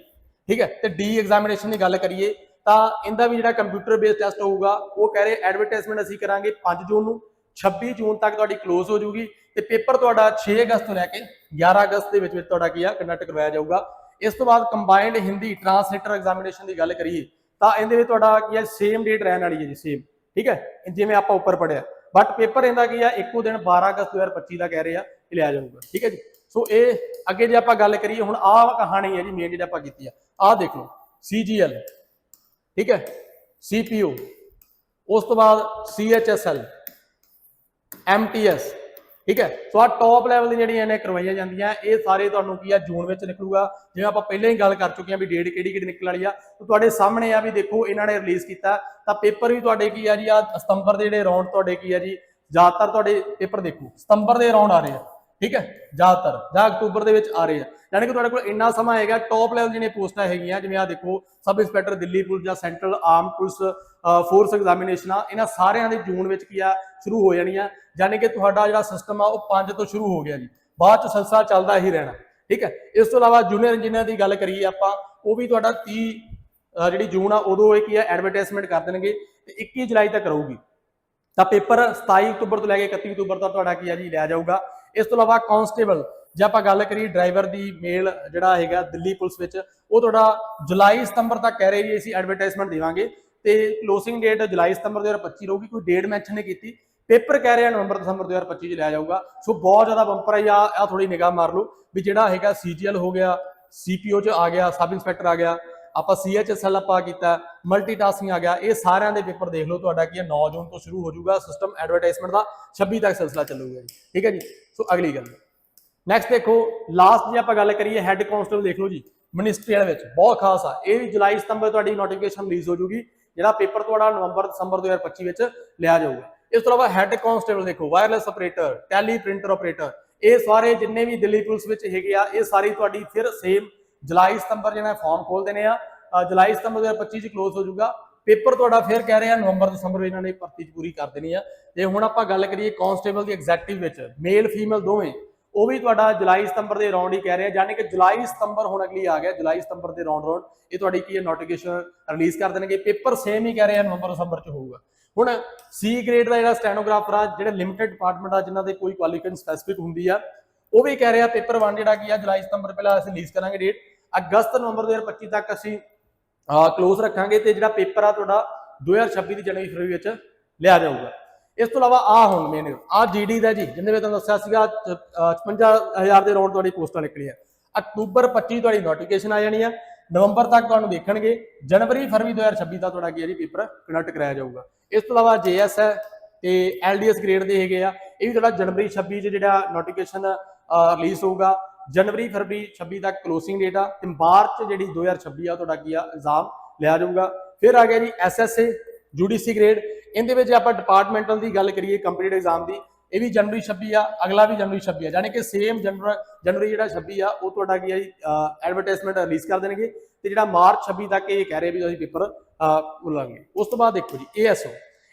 ਠੀਕ ਹੈ ਤੇ ਡੀ ਐਗਜ਼ਾਮੀਨੇਸ਼ਨ ਦੀ ਗੱਲ ਕਰੀਏ ਤਾਂ ਇਹਦਾ ਵੀ ਜਿਹੜਾ ਕੰਪਿਊਟਰ ਬੇਸਡ ਟੈਸਟ ਹੋਊਗਾ, ਉਹ ਕਹਿ ਰਹੇ ਐਡਵਰਟਾਈਜ਼ਮੈਂਟ ਅਸੀਂ ਕਰਾਂਗੇ 5 ਜੂਨ ਨੂੰ 26 ਜੂਨ ਤੱਕ ਤੁਹਾਡੀ ਕਲੋਜ਼ ਹੋ ਜਾਊਗੀ ਤੇ ਪੇਪਰ ਤੁਹਾਡਾ 6 ਅਗਸਤ ਤੋਂ ਲੈ ਕੇ 11 ਅਗਸਤ ਦੇ ਵਿੱਚ ਵਿੱਚ ਤੁਹਾਡਾ ਕੀ ਆ ਕੰਡਕਟ ਕਰਵਾਇਆ ਜਾਊਗਾ। ਇਸ ਤੋਂ ਬਾਅਦ ਕੰਬਾਈਨਡ ਹਿੰਦੀ ਟ੍ਰਾਂਸਲੇਟਰ ਐਗਜ਼ਾਮੀਨੇਸ਼ਨ ਦੀ ਗੱਲ ਕਰੀਏ, ਤਾਂ ਇਹਦੇ ਵਿੱਚ ਤੁਹਾਡਾ ਕੀ ਹੈ ਸੇਮ ਡੇਟ ਰਹਿਣ ਵਾਲੀ ਹੈ ਜੀ ਸੇਮ ਠੀਕ ਹੈ? ਜਿਵੇਂ ਆਪਾਂ ਉੱਪਰ ਪੜਿਆ ਬਟ ਪੇਪਰ ਇਹਦਾ ਕੀ ਆ, ਇੱਕੋ ਦਿਨ 12 ਅਗਸਤ 2025 ਦਾ ਕਹਿ ਰਹੇ ਆ, ਇਹ ਲਿਆ ਜਾਊਗਾ, ਠੀਕ ਹੈ ਜੀ? ਸੋ ਇਹ ਅੱਗੇ ਜੇ ਆਪਾਂ ਗੱਲ ਕਰੀਏ, ਹੁਣ ਆਹ ਕਹਾਣੀ ਹੈ ਜੀ ਮੇਨ ਜਿਹੜੀ ਆਪਾਂ ਕੀਤੀ ਆ, ਆਹ ਦੇਖ ਲਓ ਸੀਜੀਐਲ ਠੀਕ ਹੈ? ਸੀਪੀਓ ਉਸ ਤੋਂ ਬਾਅਦ ਸੀਐਚਐਸਐਲ ਐਮਟੀਐਸ ਠੀਕ ਹੈ? ਸੋ ਆ ਟੌਪ ਲੈਵਲ ਦੀ ਜਿਹੜੀਆਂ ਨੇ ਕਰਵਾਈਆਂ ਜਾਂਦੀਆਂ, ਇਹ ਸਾਰੇ ਤੁਹਾਨੂੰ ਕੀ ਆ, ਜੂਨ ਵਿੱਚ ਨਿਕਲੂਗਾ। ਜਿਵੇਂ ਆਪਾਂ ਪਹਿਲਾਂ ਹੀ ਗੱਲ ਕਰ ਚੁੱਕੇ ਹਾਂ ਵੀ ਡੇਟ ਕਿਹੜੀ ਕਿਹੜੀ ਨਿਕਲ ਵਾਲੀ ਆ ਤੁਹਾਡੇ ਸਾਹਮਣੇ ਆ ਵੀ ਦੇਖੋ, ਇਹਨਾਂ ਨੇ ਰਿਲੀਜ਼ ਕੀਤਾ। ਤਾਂ ਪੇਪਰ ਵੀ ਤੁਹਾਡੇ ਕੀ ਆ ਜੀ ਆ ਸਤੰਬਰ ਦੇ ਜਿਹੜੇ ਰਾਉਂਡ ਤੁਹਾਡੇ ਕੀ ਆ ਜੀ, ਜ਼ਿਆਦਾਤਰ ਤੁਹਾਡੇ ਪੇਪਰ ਦੇਖੋ, ਸਤੰਬਰ ਦੇ ਰਾਉਂਡ ਆ ਰਹੇ ਆ। ਠੀਕ ਹੈ? ਜ਼ਿਆਦਾਤਰ, ਜਾਂ ਅਕਤੂਬਰ ਦੇ ਵਿੱਚ ਆ ਰਹੇ ਆ। ਯਾਨੀ ਕਿ ਤੁਹਾਡੇ ਕੋਲ ਇੰਨਾ ਸਮਾਂ ਹੈਗਾ ਟੌਪ ਲੈਵਲ ਜਿਹੜੀਆਂ ਪੋਸਟਾਂ ਹੈਗੀਆਂ, ਜਿਵੇਂ ਆ ਦੇਖੋ, ਸਬ ਇੰਸਪੈਕਟਰ ਦਿੱਲੀ ਪੁਲਿਸ ਜਾਂ central arm police force examination ਆ, ਇਹਨਾਂ ਸਾਰਿਆਂ ਦੇ ਜੂਨ ਵਿੱਚ ਕੀ ਆ, ਸ਼ੁਰੂ ਹੋ ਜਾਣੀਆਂ ਯਾਨੀ ਕਿ ਤੁਹਾਡਾ ਜਿਹੜਾ ਸਿਸਟਮ ਆ, ਉਹ 5 ਤੋਂ ਸ਼ੁਰੂ ਹੋ ਗਿਆ ਜੀ। ਬਾਅਦ ਚ ਸਿਲਸਿਲਾ ਚੱਲਦਾ ਹੀ ਰਹਿਣਾ, ਠੀਕ ਹੈ? ਇਸ ਤੋਂ ਇਲਾਵਾ ਜੂਨੀਅਰ ਇੰਜੀਨੀਅਰ ਦੀ ਗੱਲ ਕਰੀਏ ਆਪਾਂ, ਉਹ ਵੀ ਤੁਹਾਡਾ 30 ਜਿਹੜੀ ਜੂਨ ਆ, ਉਦੋਂ ਇਹ ਕੀ ਆ ਐਡਵਰਟਾਈਜ਼ਮੈਂਟ ਕਰ ਦੇਣਗੇ ਤੇ 21 ਜੁਲਾਈ ਤੱਕ ਰਹੂਗੀ। ਤਾਂ ਪੇਪਰ 27 ਅਕਤੂਬਰ ਤੋਂ ਲੈ ਕੇ 31 ਅਕਤੂਬਰ ਤੱਕ ਤੁਹਾਡਾ ਕੀ ਆ ਜੀ ਲਿਆ ਜਾਊਗਾ। ਇਸ ਤੋਂ ਇਲਾਵਾ ਕਾਂਸਟੇਬਲ, ਜੇ ਆਪਾਂ ਗੱਲ ਕਰੀਏ ਡਰਾਈਵਰ ਦੀ ਮੇਲ ਜਿਹੜਾ ਹੈਗਾ ਦਿੱਲੀ ਪੁਲਿਸ ਵਿੱਚ, ਉਹ ਤੁਹਾਡਾ ਜੁਲਾਈ ਸਤੰਬਰ ਤੱਕ ਕਹਿ ਰਹੇ ਜੀ, ਅਸੀਂ ਐਡਵਰਟਾਈਜ਼ਮੈਂਟ ਦੇਵਾਂਗੇ ਤੇ ਕਲੋਸਿੰਗ ਡੇਟ ਜੁਲਾਈ ਸਤੰਬਰ 2025 ਰਹੂਗੀ, ਕੋਈ ਡੇਟ ਮੈਂਸ਼ਨ ਨਹੀਂ ਕੀਤੀ। ਪੇਪਰ ਕਹਿ ਰਿਹਾ ਨਵੰਬਰ ਦਸੰਬਰ 2025 ਚ ਲਿਆ ਜਾਊਗਾ। ਸੋ ਬਹੁਤ ਜ਼ਿਆਦਾ ਬੰਪਰ ਹੈ ਆ ਆ ਥੋੜੀ ਨਿਗਾਹ ਮਾਰ ਲਓ ਵੀ ਜਿਹੜਾ ਹੈਗਾ ਸੀਜੀਐਲ ਹੋ ਗਿਆ ਸੀਪੀਓ ਚ ਆ ਗਿਆ, ਸਬ ਇੰਸਪੈਕਟਰ ਆ ਗਿਆ, ਆਪਾਂ ਸੀਐਚਐਸਐਲ ਆਪਾਂ ਕੀਤਾ ਮਲਟੀਟਾਸਕਿੰਗ ਆ ਗਿਆ, ਇਹ ਸਾਰਿਆਂ ਦੇ ਪੇਪਰ ਦੇਖ ਲਓ ਤੁਹਾਡਾ ਕੀ ਹੈ 9 ਜੂਨ ਤੋਂ ਸ਼ੁਰੂ ਹੋ ਜਾਊਗਾ ਸਿਸਟਮ ਐਡਵਰਟਾਈਜ਼ਮੈਂਟ ਦਾ 26 ਤੱਕ ਸਿਲਸਿਲਾ ਚੱਲੂਗਾ ਜੀ। ਠੀਕ ਹੈ ਜੀ? ਸੋ ਅਗਲੀ ਗੱਲ। ਨੈਕਸਟ ਦੇਖੋ ਲਾਸਟ ਜੇ ਆਪਾਂ ਗੱਲ ਕਰੀਏ ਹੈੱਡ ਕਾਂਸਟੇਬਲ ਦੇਖ ਲਓ ਜੀ ਮਿਨਿਸਟਰੀ ਵਿੱਚ ਬਹੁਤ ਖਾਸ ਆ। ਇਹ ਵੀ ਜੁਲਾਈ ਸਤੰਬਰ ਤੁਹਾਡੀ ਨੋਟੀਫਿਕੇਸ਼ਨ ਰਿਲੀਜ਼ ਹੋ ਜੂਗੀ, ਜਿਹੜਾ ਪੇਪਰ ਤੁਹਾਡਾ ਨਵੰਬਰ ਦਸੰਬਰ 2025 ਵਿੱਚ ਲਿਆ ਜਾਊਗਾ। ਇਸ ਤੋਂ ਇਲਾਵਾ ਹੈੱਡ ਕਾਂਸਟੇਬਲ ਦੇਖੋ wireless operator teleprinter operator ਇਹ ਸਾਰੇ ਜਿੰਨੇ ਵੀ ਦਿੱਲੀ ਪੁਲਿਸ ਵਿੱਚ ਹੈਗੇ ਆ, ਇਹ ਸਾਰੀ ਤੁਹਾਡੀ ਫਿਰ ਸੇਮ ਜੁਲਾਈ ਸਤੰਬਰ ਜਿਹੜਾ ਫਾਰਮ ਖੋਲ ਦੇਣੇ ਆ। ਜੁਲਾਈ ਸਤੰਬਰ 2025 ਚ ਕਲੋਜ਼ ਹੋ ਜਾਊਗਾ ਪੇਪਰ ਤੁਹਾਡਾ ਫਿਰ ਕਹਿ ਰਿਹਾ ਨਵੰਬਰ, ਦਸੰਬਰ ਇਹਨਾਂ ਨੇ ਭਰਤੀ ਚ ਪੂਰੀ ਕਰ ਦੇਣੀ ਆ। ਜੇ ਹੁਣ ਆਪਾਂ ਗੱਲ ਕਰੀਏ ਕਾਂਸਟੇਬਲ ਦੀ ਐਗਜ਼ੈਕਟਿਵ ਵਿੱਚ ਮੇਲ ਫੀਮੇਲ ਦੋਵੇਂ। ਉਹ ਵੀ ਤੁਹਾਡਾ ਜੁਲਾਈ, ਸਤੰਬਰ ਦੇ ਰਾਉਂਡ ਹੀ ਕਹਿ ਰਹੇ ਆ ਯਾਨੀ ਕਿ ਜੁਲਾਈ, ਸਤੰਬਰ ਹੁਣ ਅਗਲੀ ਆ ਗਿਆ, ਜੁਲਾਈ, ਸਤੰਬਰ ਦੇ ਰਾਉਂਡ ਰਾਉਂਡ ਇਹ ਤੁਹਾਡੀ ਕੀ ਹੈ? ਨੋਟੀਫਿਕੇਸ਼ਨ ਰਿਲੀਜ਼ ਕਰ ਦੇਣਗੇ। ਪੇਪਰ ਸੇਮ ਹੀ ਕਹਿ ਰਿਹਾ ਨਵੰਬਰ, ਦਸੰਬਰ ਚ ਹੋਊਗਾ। ਹੁਣ ਸੀ ਗ੍ਰੇਡ ਦਾ ਜਿਹੜਾ ਸਟੈਨੋਗ੍ਰਾਫਰ ਆ, ਜਿਹੜੇ ਲਿਮਿਟਿਡ ਡਿਪਾਰਟਮੈਂਟ ਆ, ਜਿਨ੍ਹਾਂ ਦੇ ਕੋਈ ਕੁਆਲੀਫਿਕੇਸ਼ਨ ਸਪੈਸੀਫਿਕ ਹੁੰਦੀ ਆ, ਉਹ ਵੀ ਕਹਿ ਰਿਹਾ ਪੇਪਰ 1 ਜਿਹੜਾ ਕੀ ਆ, ਜੁਲਾਈ, ਸਤੰਬਰ ਪਹਿਲਾਂ ਅਸੀਂ ਰਿਲੀਜ਼ ਕਰਾਂਗੇ ਡੇਟ ਅਗਸਤ, ਨਵੰਬਰ 2025 ਤੱਕ ਅਸੀਂ ਕਲੋਜ਼ ਰੱਖਾਂਗੇ ਤੇ ਜਿਹੜਾ ਪੇਪਰ ਆ ਤੁਹਾਡਾ 2026 ਦੀ ਜਨਵਰੀ ਫਰਵਰੀ ਵਿੱਚ ਲਿਆ ਜਾਊਗਾ। ਇਸ ਤੋਂ ਇਲਾਵਾ ਆ ਹੁਣ ਮੇਨ ਆ ਜੀਡੀ ਦਾ ਜੀ, ਜਿੰਨੇ ਵਿੱਚ ਤੁਹਾਨੂੰ ਦੱਸਿਆ ਸੀਗਾ, ਚ- ਅਹ 55000 ਦੇ ਰੌਂਡ ਤੁਹਾਡੀ ਪੋਸਟਾਂ ਨਿਕਲੀਆਂ। ਅਕਤੂਬਰ 25 ਤੁਹਾਡੀ ਨੋਟੀਫਿਕੇਸ਼ਨ ਆ ਜਾਣੀ ਆ। ਨਵੰਬਰ ਤੱਕ ਤੁਹਾਨੂੰ ਦੇਖਣਗੇ। ਜਨਵਰੀ, ਫਰਵਰੀ 2026 ਦਾ ਤੁਹਾਡਾ ਕੀ ਹੈ ਜੀ ਪੇਪਰ ਕੰਡਕਟ ਕਰਾਇਆ ਜਾਊਗਾ। ਇਸ ਤੋਂ ਇਲਾਵਾ ਜੇਐਸ ਹੈ ਤੇ ਐਲਡੀਐਸ ਗ੍ਰੇਡ ਦੇ ਹੈਗੇ ਆ। ਇਹ ਵੀ ਤੁਹਾਡਾ ਜਨਵਰੀ 26 ਚ ਜਿਹੜਾ ਨੋਟੀਫਿਕੇਸ਼ਨ ਰਿਲੀਜ਼ ਹੋਊਗਾ। ਜਨਵਰੀ, ਫਰਵਰੀ 26 ਤੱਕ ਕਲੋਸਿੰਗ ਡੇਟ ਆ ਤੇ ਮਾਰਚ ਜਿਹੜੀ 2026 ਆ ਤੁਹਾਡਾ ਕੀ ਆ ਐਗਜ਼ਾਮ ਲਿਆ ਜਾਊਗਾ। ਫਿਰ ਆ ਗਿਆ ਜੀ ਐਸਐਸਏ ਜੂਡੀਸੀ ਗ੍ਰੇਡ। ਇਹਦੇ ਵਿੱਚ ਆਪਾਂ ਡਿਪਾਰਟਮੈਂਟਲ ਦੀ ਗੱਲ ਕਰੀਏ ਕੰਪਲੀਟ ਐਗਜ਼ਾਮ ਦੀ, ਇਹ ਵੀ ਜਨਵਰੀ 26 ਆ, ਅਗਲਾ ਵੀ ਜਨਵਰੀ 26 ਆ। ਯਾਨੀ ਕਿ ਸੇਮ ਜਨਵਰੀ ਜਨਵਰੀ ਜਿਹੜਾ 26 ਆ, ਉਹ ਤੁਹਾਡਾ ਕੀ ਆ ਜੀ ਐਡਵਰਟਾਈਜ਼ਮੈਂਟ ਰਿਲੀਜ਼ ਕਰ ਦੇਣਗੇ। ਤੇ ਜਿਹੜਾ ਮਾਰਚ 26 ਤੱਕ ਇਹ ਕਹਿ ਰਹੇ ਵੀ ਅਸੀਂ ਪੇਪਰ ਉਲਾਂਗੇ ਉਸ ਤੋਂ ਬਾਅਦ ਦੇਖੋ ਜੀ ਏਐਸਓ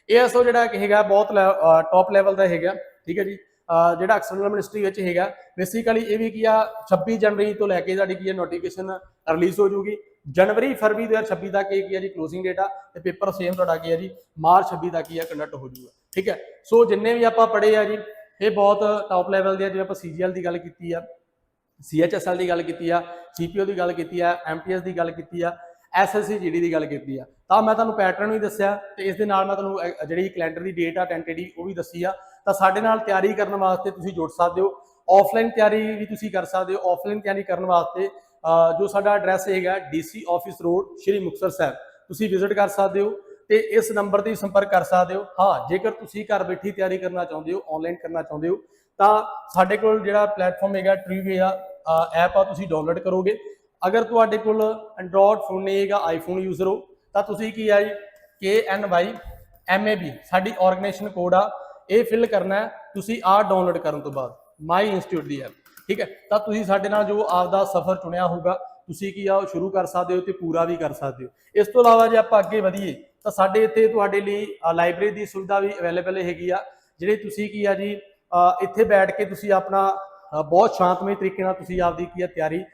ਏਐਸਓ ਜਿਹੜਾ ਕਿ ਹੈਗਾ, ਬਹੁਤ ਟੌਪ ਲੈਵਲ ਦਾ ਹੈਗਾ। ਠੀਕ ਹੈ ਜੀ? ਜਿਹੜਾ ਐਕਸਟਰਨਲ ਮਿਨਿਸਟਰੀ ਵਿੱਚ ਹੈਗਾ ਬੇਸਿਕਲੀ ਇਹ ਵੀ ਕੀ ਆ 26 ਜਨਵਰੀ ਤੋਂ ਲੈ ਕੇ ਸਾਡੀ ਕੀ ਹੈ ਨੋਟੀਫਿਕੇਸ਼ਨ ਰਿਲੀਜ਼ ਹੋ ਜੂਗੀ। ਜਨਵਰੀ, ਫਰਵਰੀ 2026 ਤੱਕ ਇਹ ਕੀ ਹੈ ਜੀ ਕਲੋਜ਼ਿੰਗ ਡੇਟ ਆ, ਤੇ ਪੇਪਰ ਸੇਮ ਤੁਹਾਡਾ ਕੀ ਹੈ ਜੀ, ਮਾਰਚ 26 ਤੱਕ ਕੀ ਆ ਕੰਡਕਟ ਹੋ ਜੂਗਾ। ਠੀਕ ਹੈ? ਸੋ ਜਿੰਨੇ ਵੀ ਆਪਾਂ ਪੜ੍ਹੇ ਆ ਜੀ, ਇਹ ਬਹੁਤ ਟੌਪ ਲੈਵਲ ਦੇ ਆ, ਜਿਵੇਂ ਆਪਾਂ ਸੀਜੀਐਲ ਦੀ ਗੱਲ ਕੀਤੀ ਆ ਸੀਐਚਐਸਐਲ ਦੀ ਗੱਲ ਕੀਤੀ ਆ ਸੀਪੀਓ ਦੀ ਗੱਲ ਕੀਤੀ ਆ ਐਮਟੀਐਸ ਦੀ ਗੱਲ ਕੀਤੀ ਆ ਐਸਐਸਸੀ ਜੀਡੀ ਦੀ ਗੱਲ ਕੀਤੀ ਆ। ਤਾਂ ਮੈਂ ਤੁਹਾਨੂੰ ਪੈਟਰਨ ਵੀ ਦੱਸਿਆ, ਤੇ ਇਸ ਦੇ ਨਾਲ ਮੈਂ ਤੁਹਾਨੂੰ ਜਿਹੜੀ ਕੈਲੰਡਰ ਦੀ ਡੇਟ ਆ ਟੈਂਟੇਡੀ ਉਹ ਵੀ ਦੱਸੀ ਆ। ਤਾਂ ਸਾਡੇ ਨਾਲ ਤਿਆਰੀ ਕਰਨ ਵਾਸਤੇ ਤੁਸੀਂ ਜੁੜ ਸਕਦੇ ਹੋ। ਆਫਲਾਈਨ ਤਿਆਰੀ ਵੀ ਤੁਸੀਂ ਕਰ ਸਕਦੇ ਹੋ। ਆਫਲਾਈਨ ਤਿਆਰੀ ਕਰਨ ਵਾਸਤੇ ਜੋ ਸਾਡਾ ਐਡਰੈਸ ਹੈਗਾ DC office road Shri Muktsar Sahib. ਤੁਸੀਂ ਵਿਜ਼ਿਟ ਕਰ ਸਕਦੇ ਹੋ ਤੇ ਇਸ ਨੰਬਰ ਤੇ ਸੰਪਰਕ ਕਰ ਸਕਦੇ ਹੋ। ਹਾਂ, ਜੇਕਰ ਤੁਸੀਂ ਘਰ ਬੈਠੀ ਤਿਆਰੀ ਕਰਨਾ ਚਾਹੁੰਦੇ ਹੋ ਆਨਲਾਈਨ ਕਰਨਾ ਚਾਹੁੰਦੇ ਹੋ, ਤਾਂ ਸਾਡੇ ਕੋਲ ਜਿਹੜਾ ਪਲੇਟਫਾਰਮ ਹੈਗਾ ਟ੍ਰੀਵੇ ਆ ਐਪ ਆ, ਤੁਸੀਂ ਡਾਊਨਲੋਡ ਕਰੋਗੇ। ਅਗਰ ਤੁਹਾਡੇ ਕੋਲ ਐਂਡਰੋਇਡ ਫੋਨ ਨਹੀਂ ਹੈਗਾ ਆਈਫੋਨ ਯੂਜ਼ਰ ਹੋ, ਤਾਂ ਤੁਸੀਂ ਕੀ ਆ ਜੀ? K N Y M A B ਸਾਡੀ ਆਰਗੇਨਾਈਜੇਸ਼ਨ ਕੋਡ ਆ। ਇਹ ਫਿਲ ਕਰਨਾ ਹੈ, ਤੁਸੀਂ ਆ ਡਾਊਨਲੋਡ ਕਰਨ ਤੋਂ ਬਾਅਦ ਮਾਈ ਇੰਸਟੀਚਿਊਟ ਦੀ ਐਪ ਠੀਕ ਹੈ? ਤਾਂ ਤੁਸੀਂ ਸਾਡੇ ਨਾਲ ਜੋ ਆਪਦਾ ਸਫ਼ਰ ਚੁਣਿਆ ਹੋਊਗਾ, ਤੁਸੀਂ ਕੀ ਆ, ਉਹ ਸ਼ੁਰੂ ਕਰ ਸਕਦੇ ਹੋ ਤੇ ਪੂਰਾ ਵੀ ਕਰ ਸਕਦੇ ਹੋ। ਇਸ ਤੋਂ ਇਲਾਵਾ ਜੇ ਆਪਾਂ ਅੱਗੇ ਵਧੀਏ, ਤਾਂ ਸਾਡੇ ਇੱਥੇ ਤੁਹਾਡੇ ਲਈ ਲਾਇਬ੍ਰੇਰੀ ਦੀ ਸੁਵਿਧਾ ਵੀ ਅਵੇਲੇਬਲ ਹੈਗੀ ਆ, ਜਿਹੜੇ ਤੁਸੀਂ ਕੀ ਆ ਜੀ ਇੱਥੇ ਬੈਠ ਕੇ ਤੁਸੀਂ ਆਪਣਾ ਬਹੁਤ ਸ਼ਾਂਤਮਈ ਤਰੀਕੇ ਨਾਲ ਤੁਸੀਂ ਆਪਦੀ ਕੀ ਆ, ਤਿਆਰੀ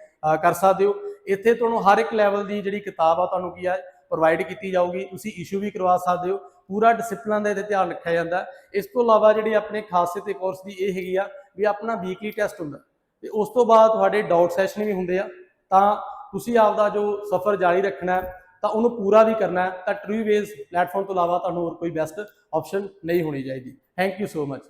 ਕਰ ਸਕਦੇ ਹੋ। ਇੱਥੇ ਤੁਹਾਨੂੰ ਹਰ ਇੱਕ ਲੈਵਲ ਦੀ ਜਿਹੜੀ ਕਿਤਾਬ ਆ, ਤੁਹਾਨੂੰ ਕੀ ਆ ਪ੍ਰੋਵਾਈਡ ਕੀਤੀ ਜਾਊਗੀ, ਤੁਸੀਂ ਇਸ਼ੂ ਵੀ ਕਰਵਾ ਸਕਦੇ ਹੋ। ਪੂਰਾ ਡਿਸਪਲਿਨ ਦਾ ਇਹਦੇ ਧਿਆਨ ਰੱਖਿਆ ਜਾਂਦਾ। ਇਸ ਤੋਂ ਇਲਾਵਾ ਜਿਹੜੀ ਆਪਣੇ ਖਾਸੀਅਤ ਤੇ ਕੋਰਸ ਦੀ ਇਹ ਹੈਗੀ ਆ ਵੀ ਆਪਣਾ ਵੀਕਲੀ ਟੈਸਟ ਹੁੰਦਾ। ਤੇ ਉਸ ਤੋਂ ਬਾਅਦ ਤੁਹਾਡੇ ਡਾਊਟ ਸੈਸ਼ਨ ਵੀ ਹੁੰਦੇ ਆ। ਤਾਂ ਤੁਸੀਂ ਆਪਦਾ ਜੋ ਸਫ਼ਰ ਜਾਰੀ ਰੱਖਣਾ ਤਾਂ ਉਹਨੂੰ ਪੂਰਾ ਵੀ ਕਰਨਾ ਤਾਂ ਤਾਂ ਟਰੂਵੇਜ਼ ਪਲੇਟਫਾਰਮ ਤੋਂ ਇਲਾਵਾ ਤੁਹਾਨੂੰ ਹੋਰ ਕੋਈ ਬੈਸਟ ਆਪਸ਼ਨ ਨਹੀਂ ਹੋਣੀ ਚਾਹੀਦੀ। Thank you so much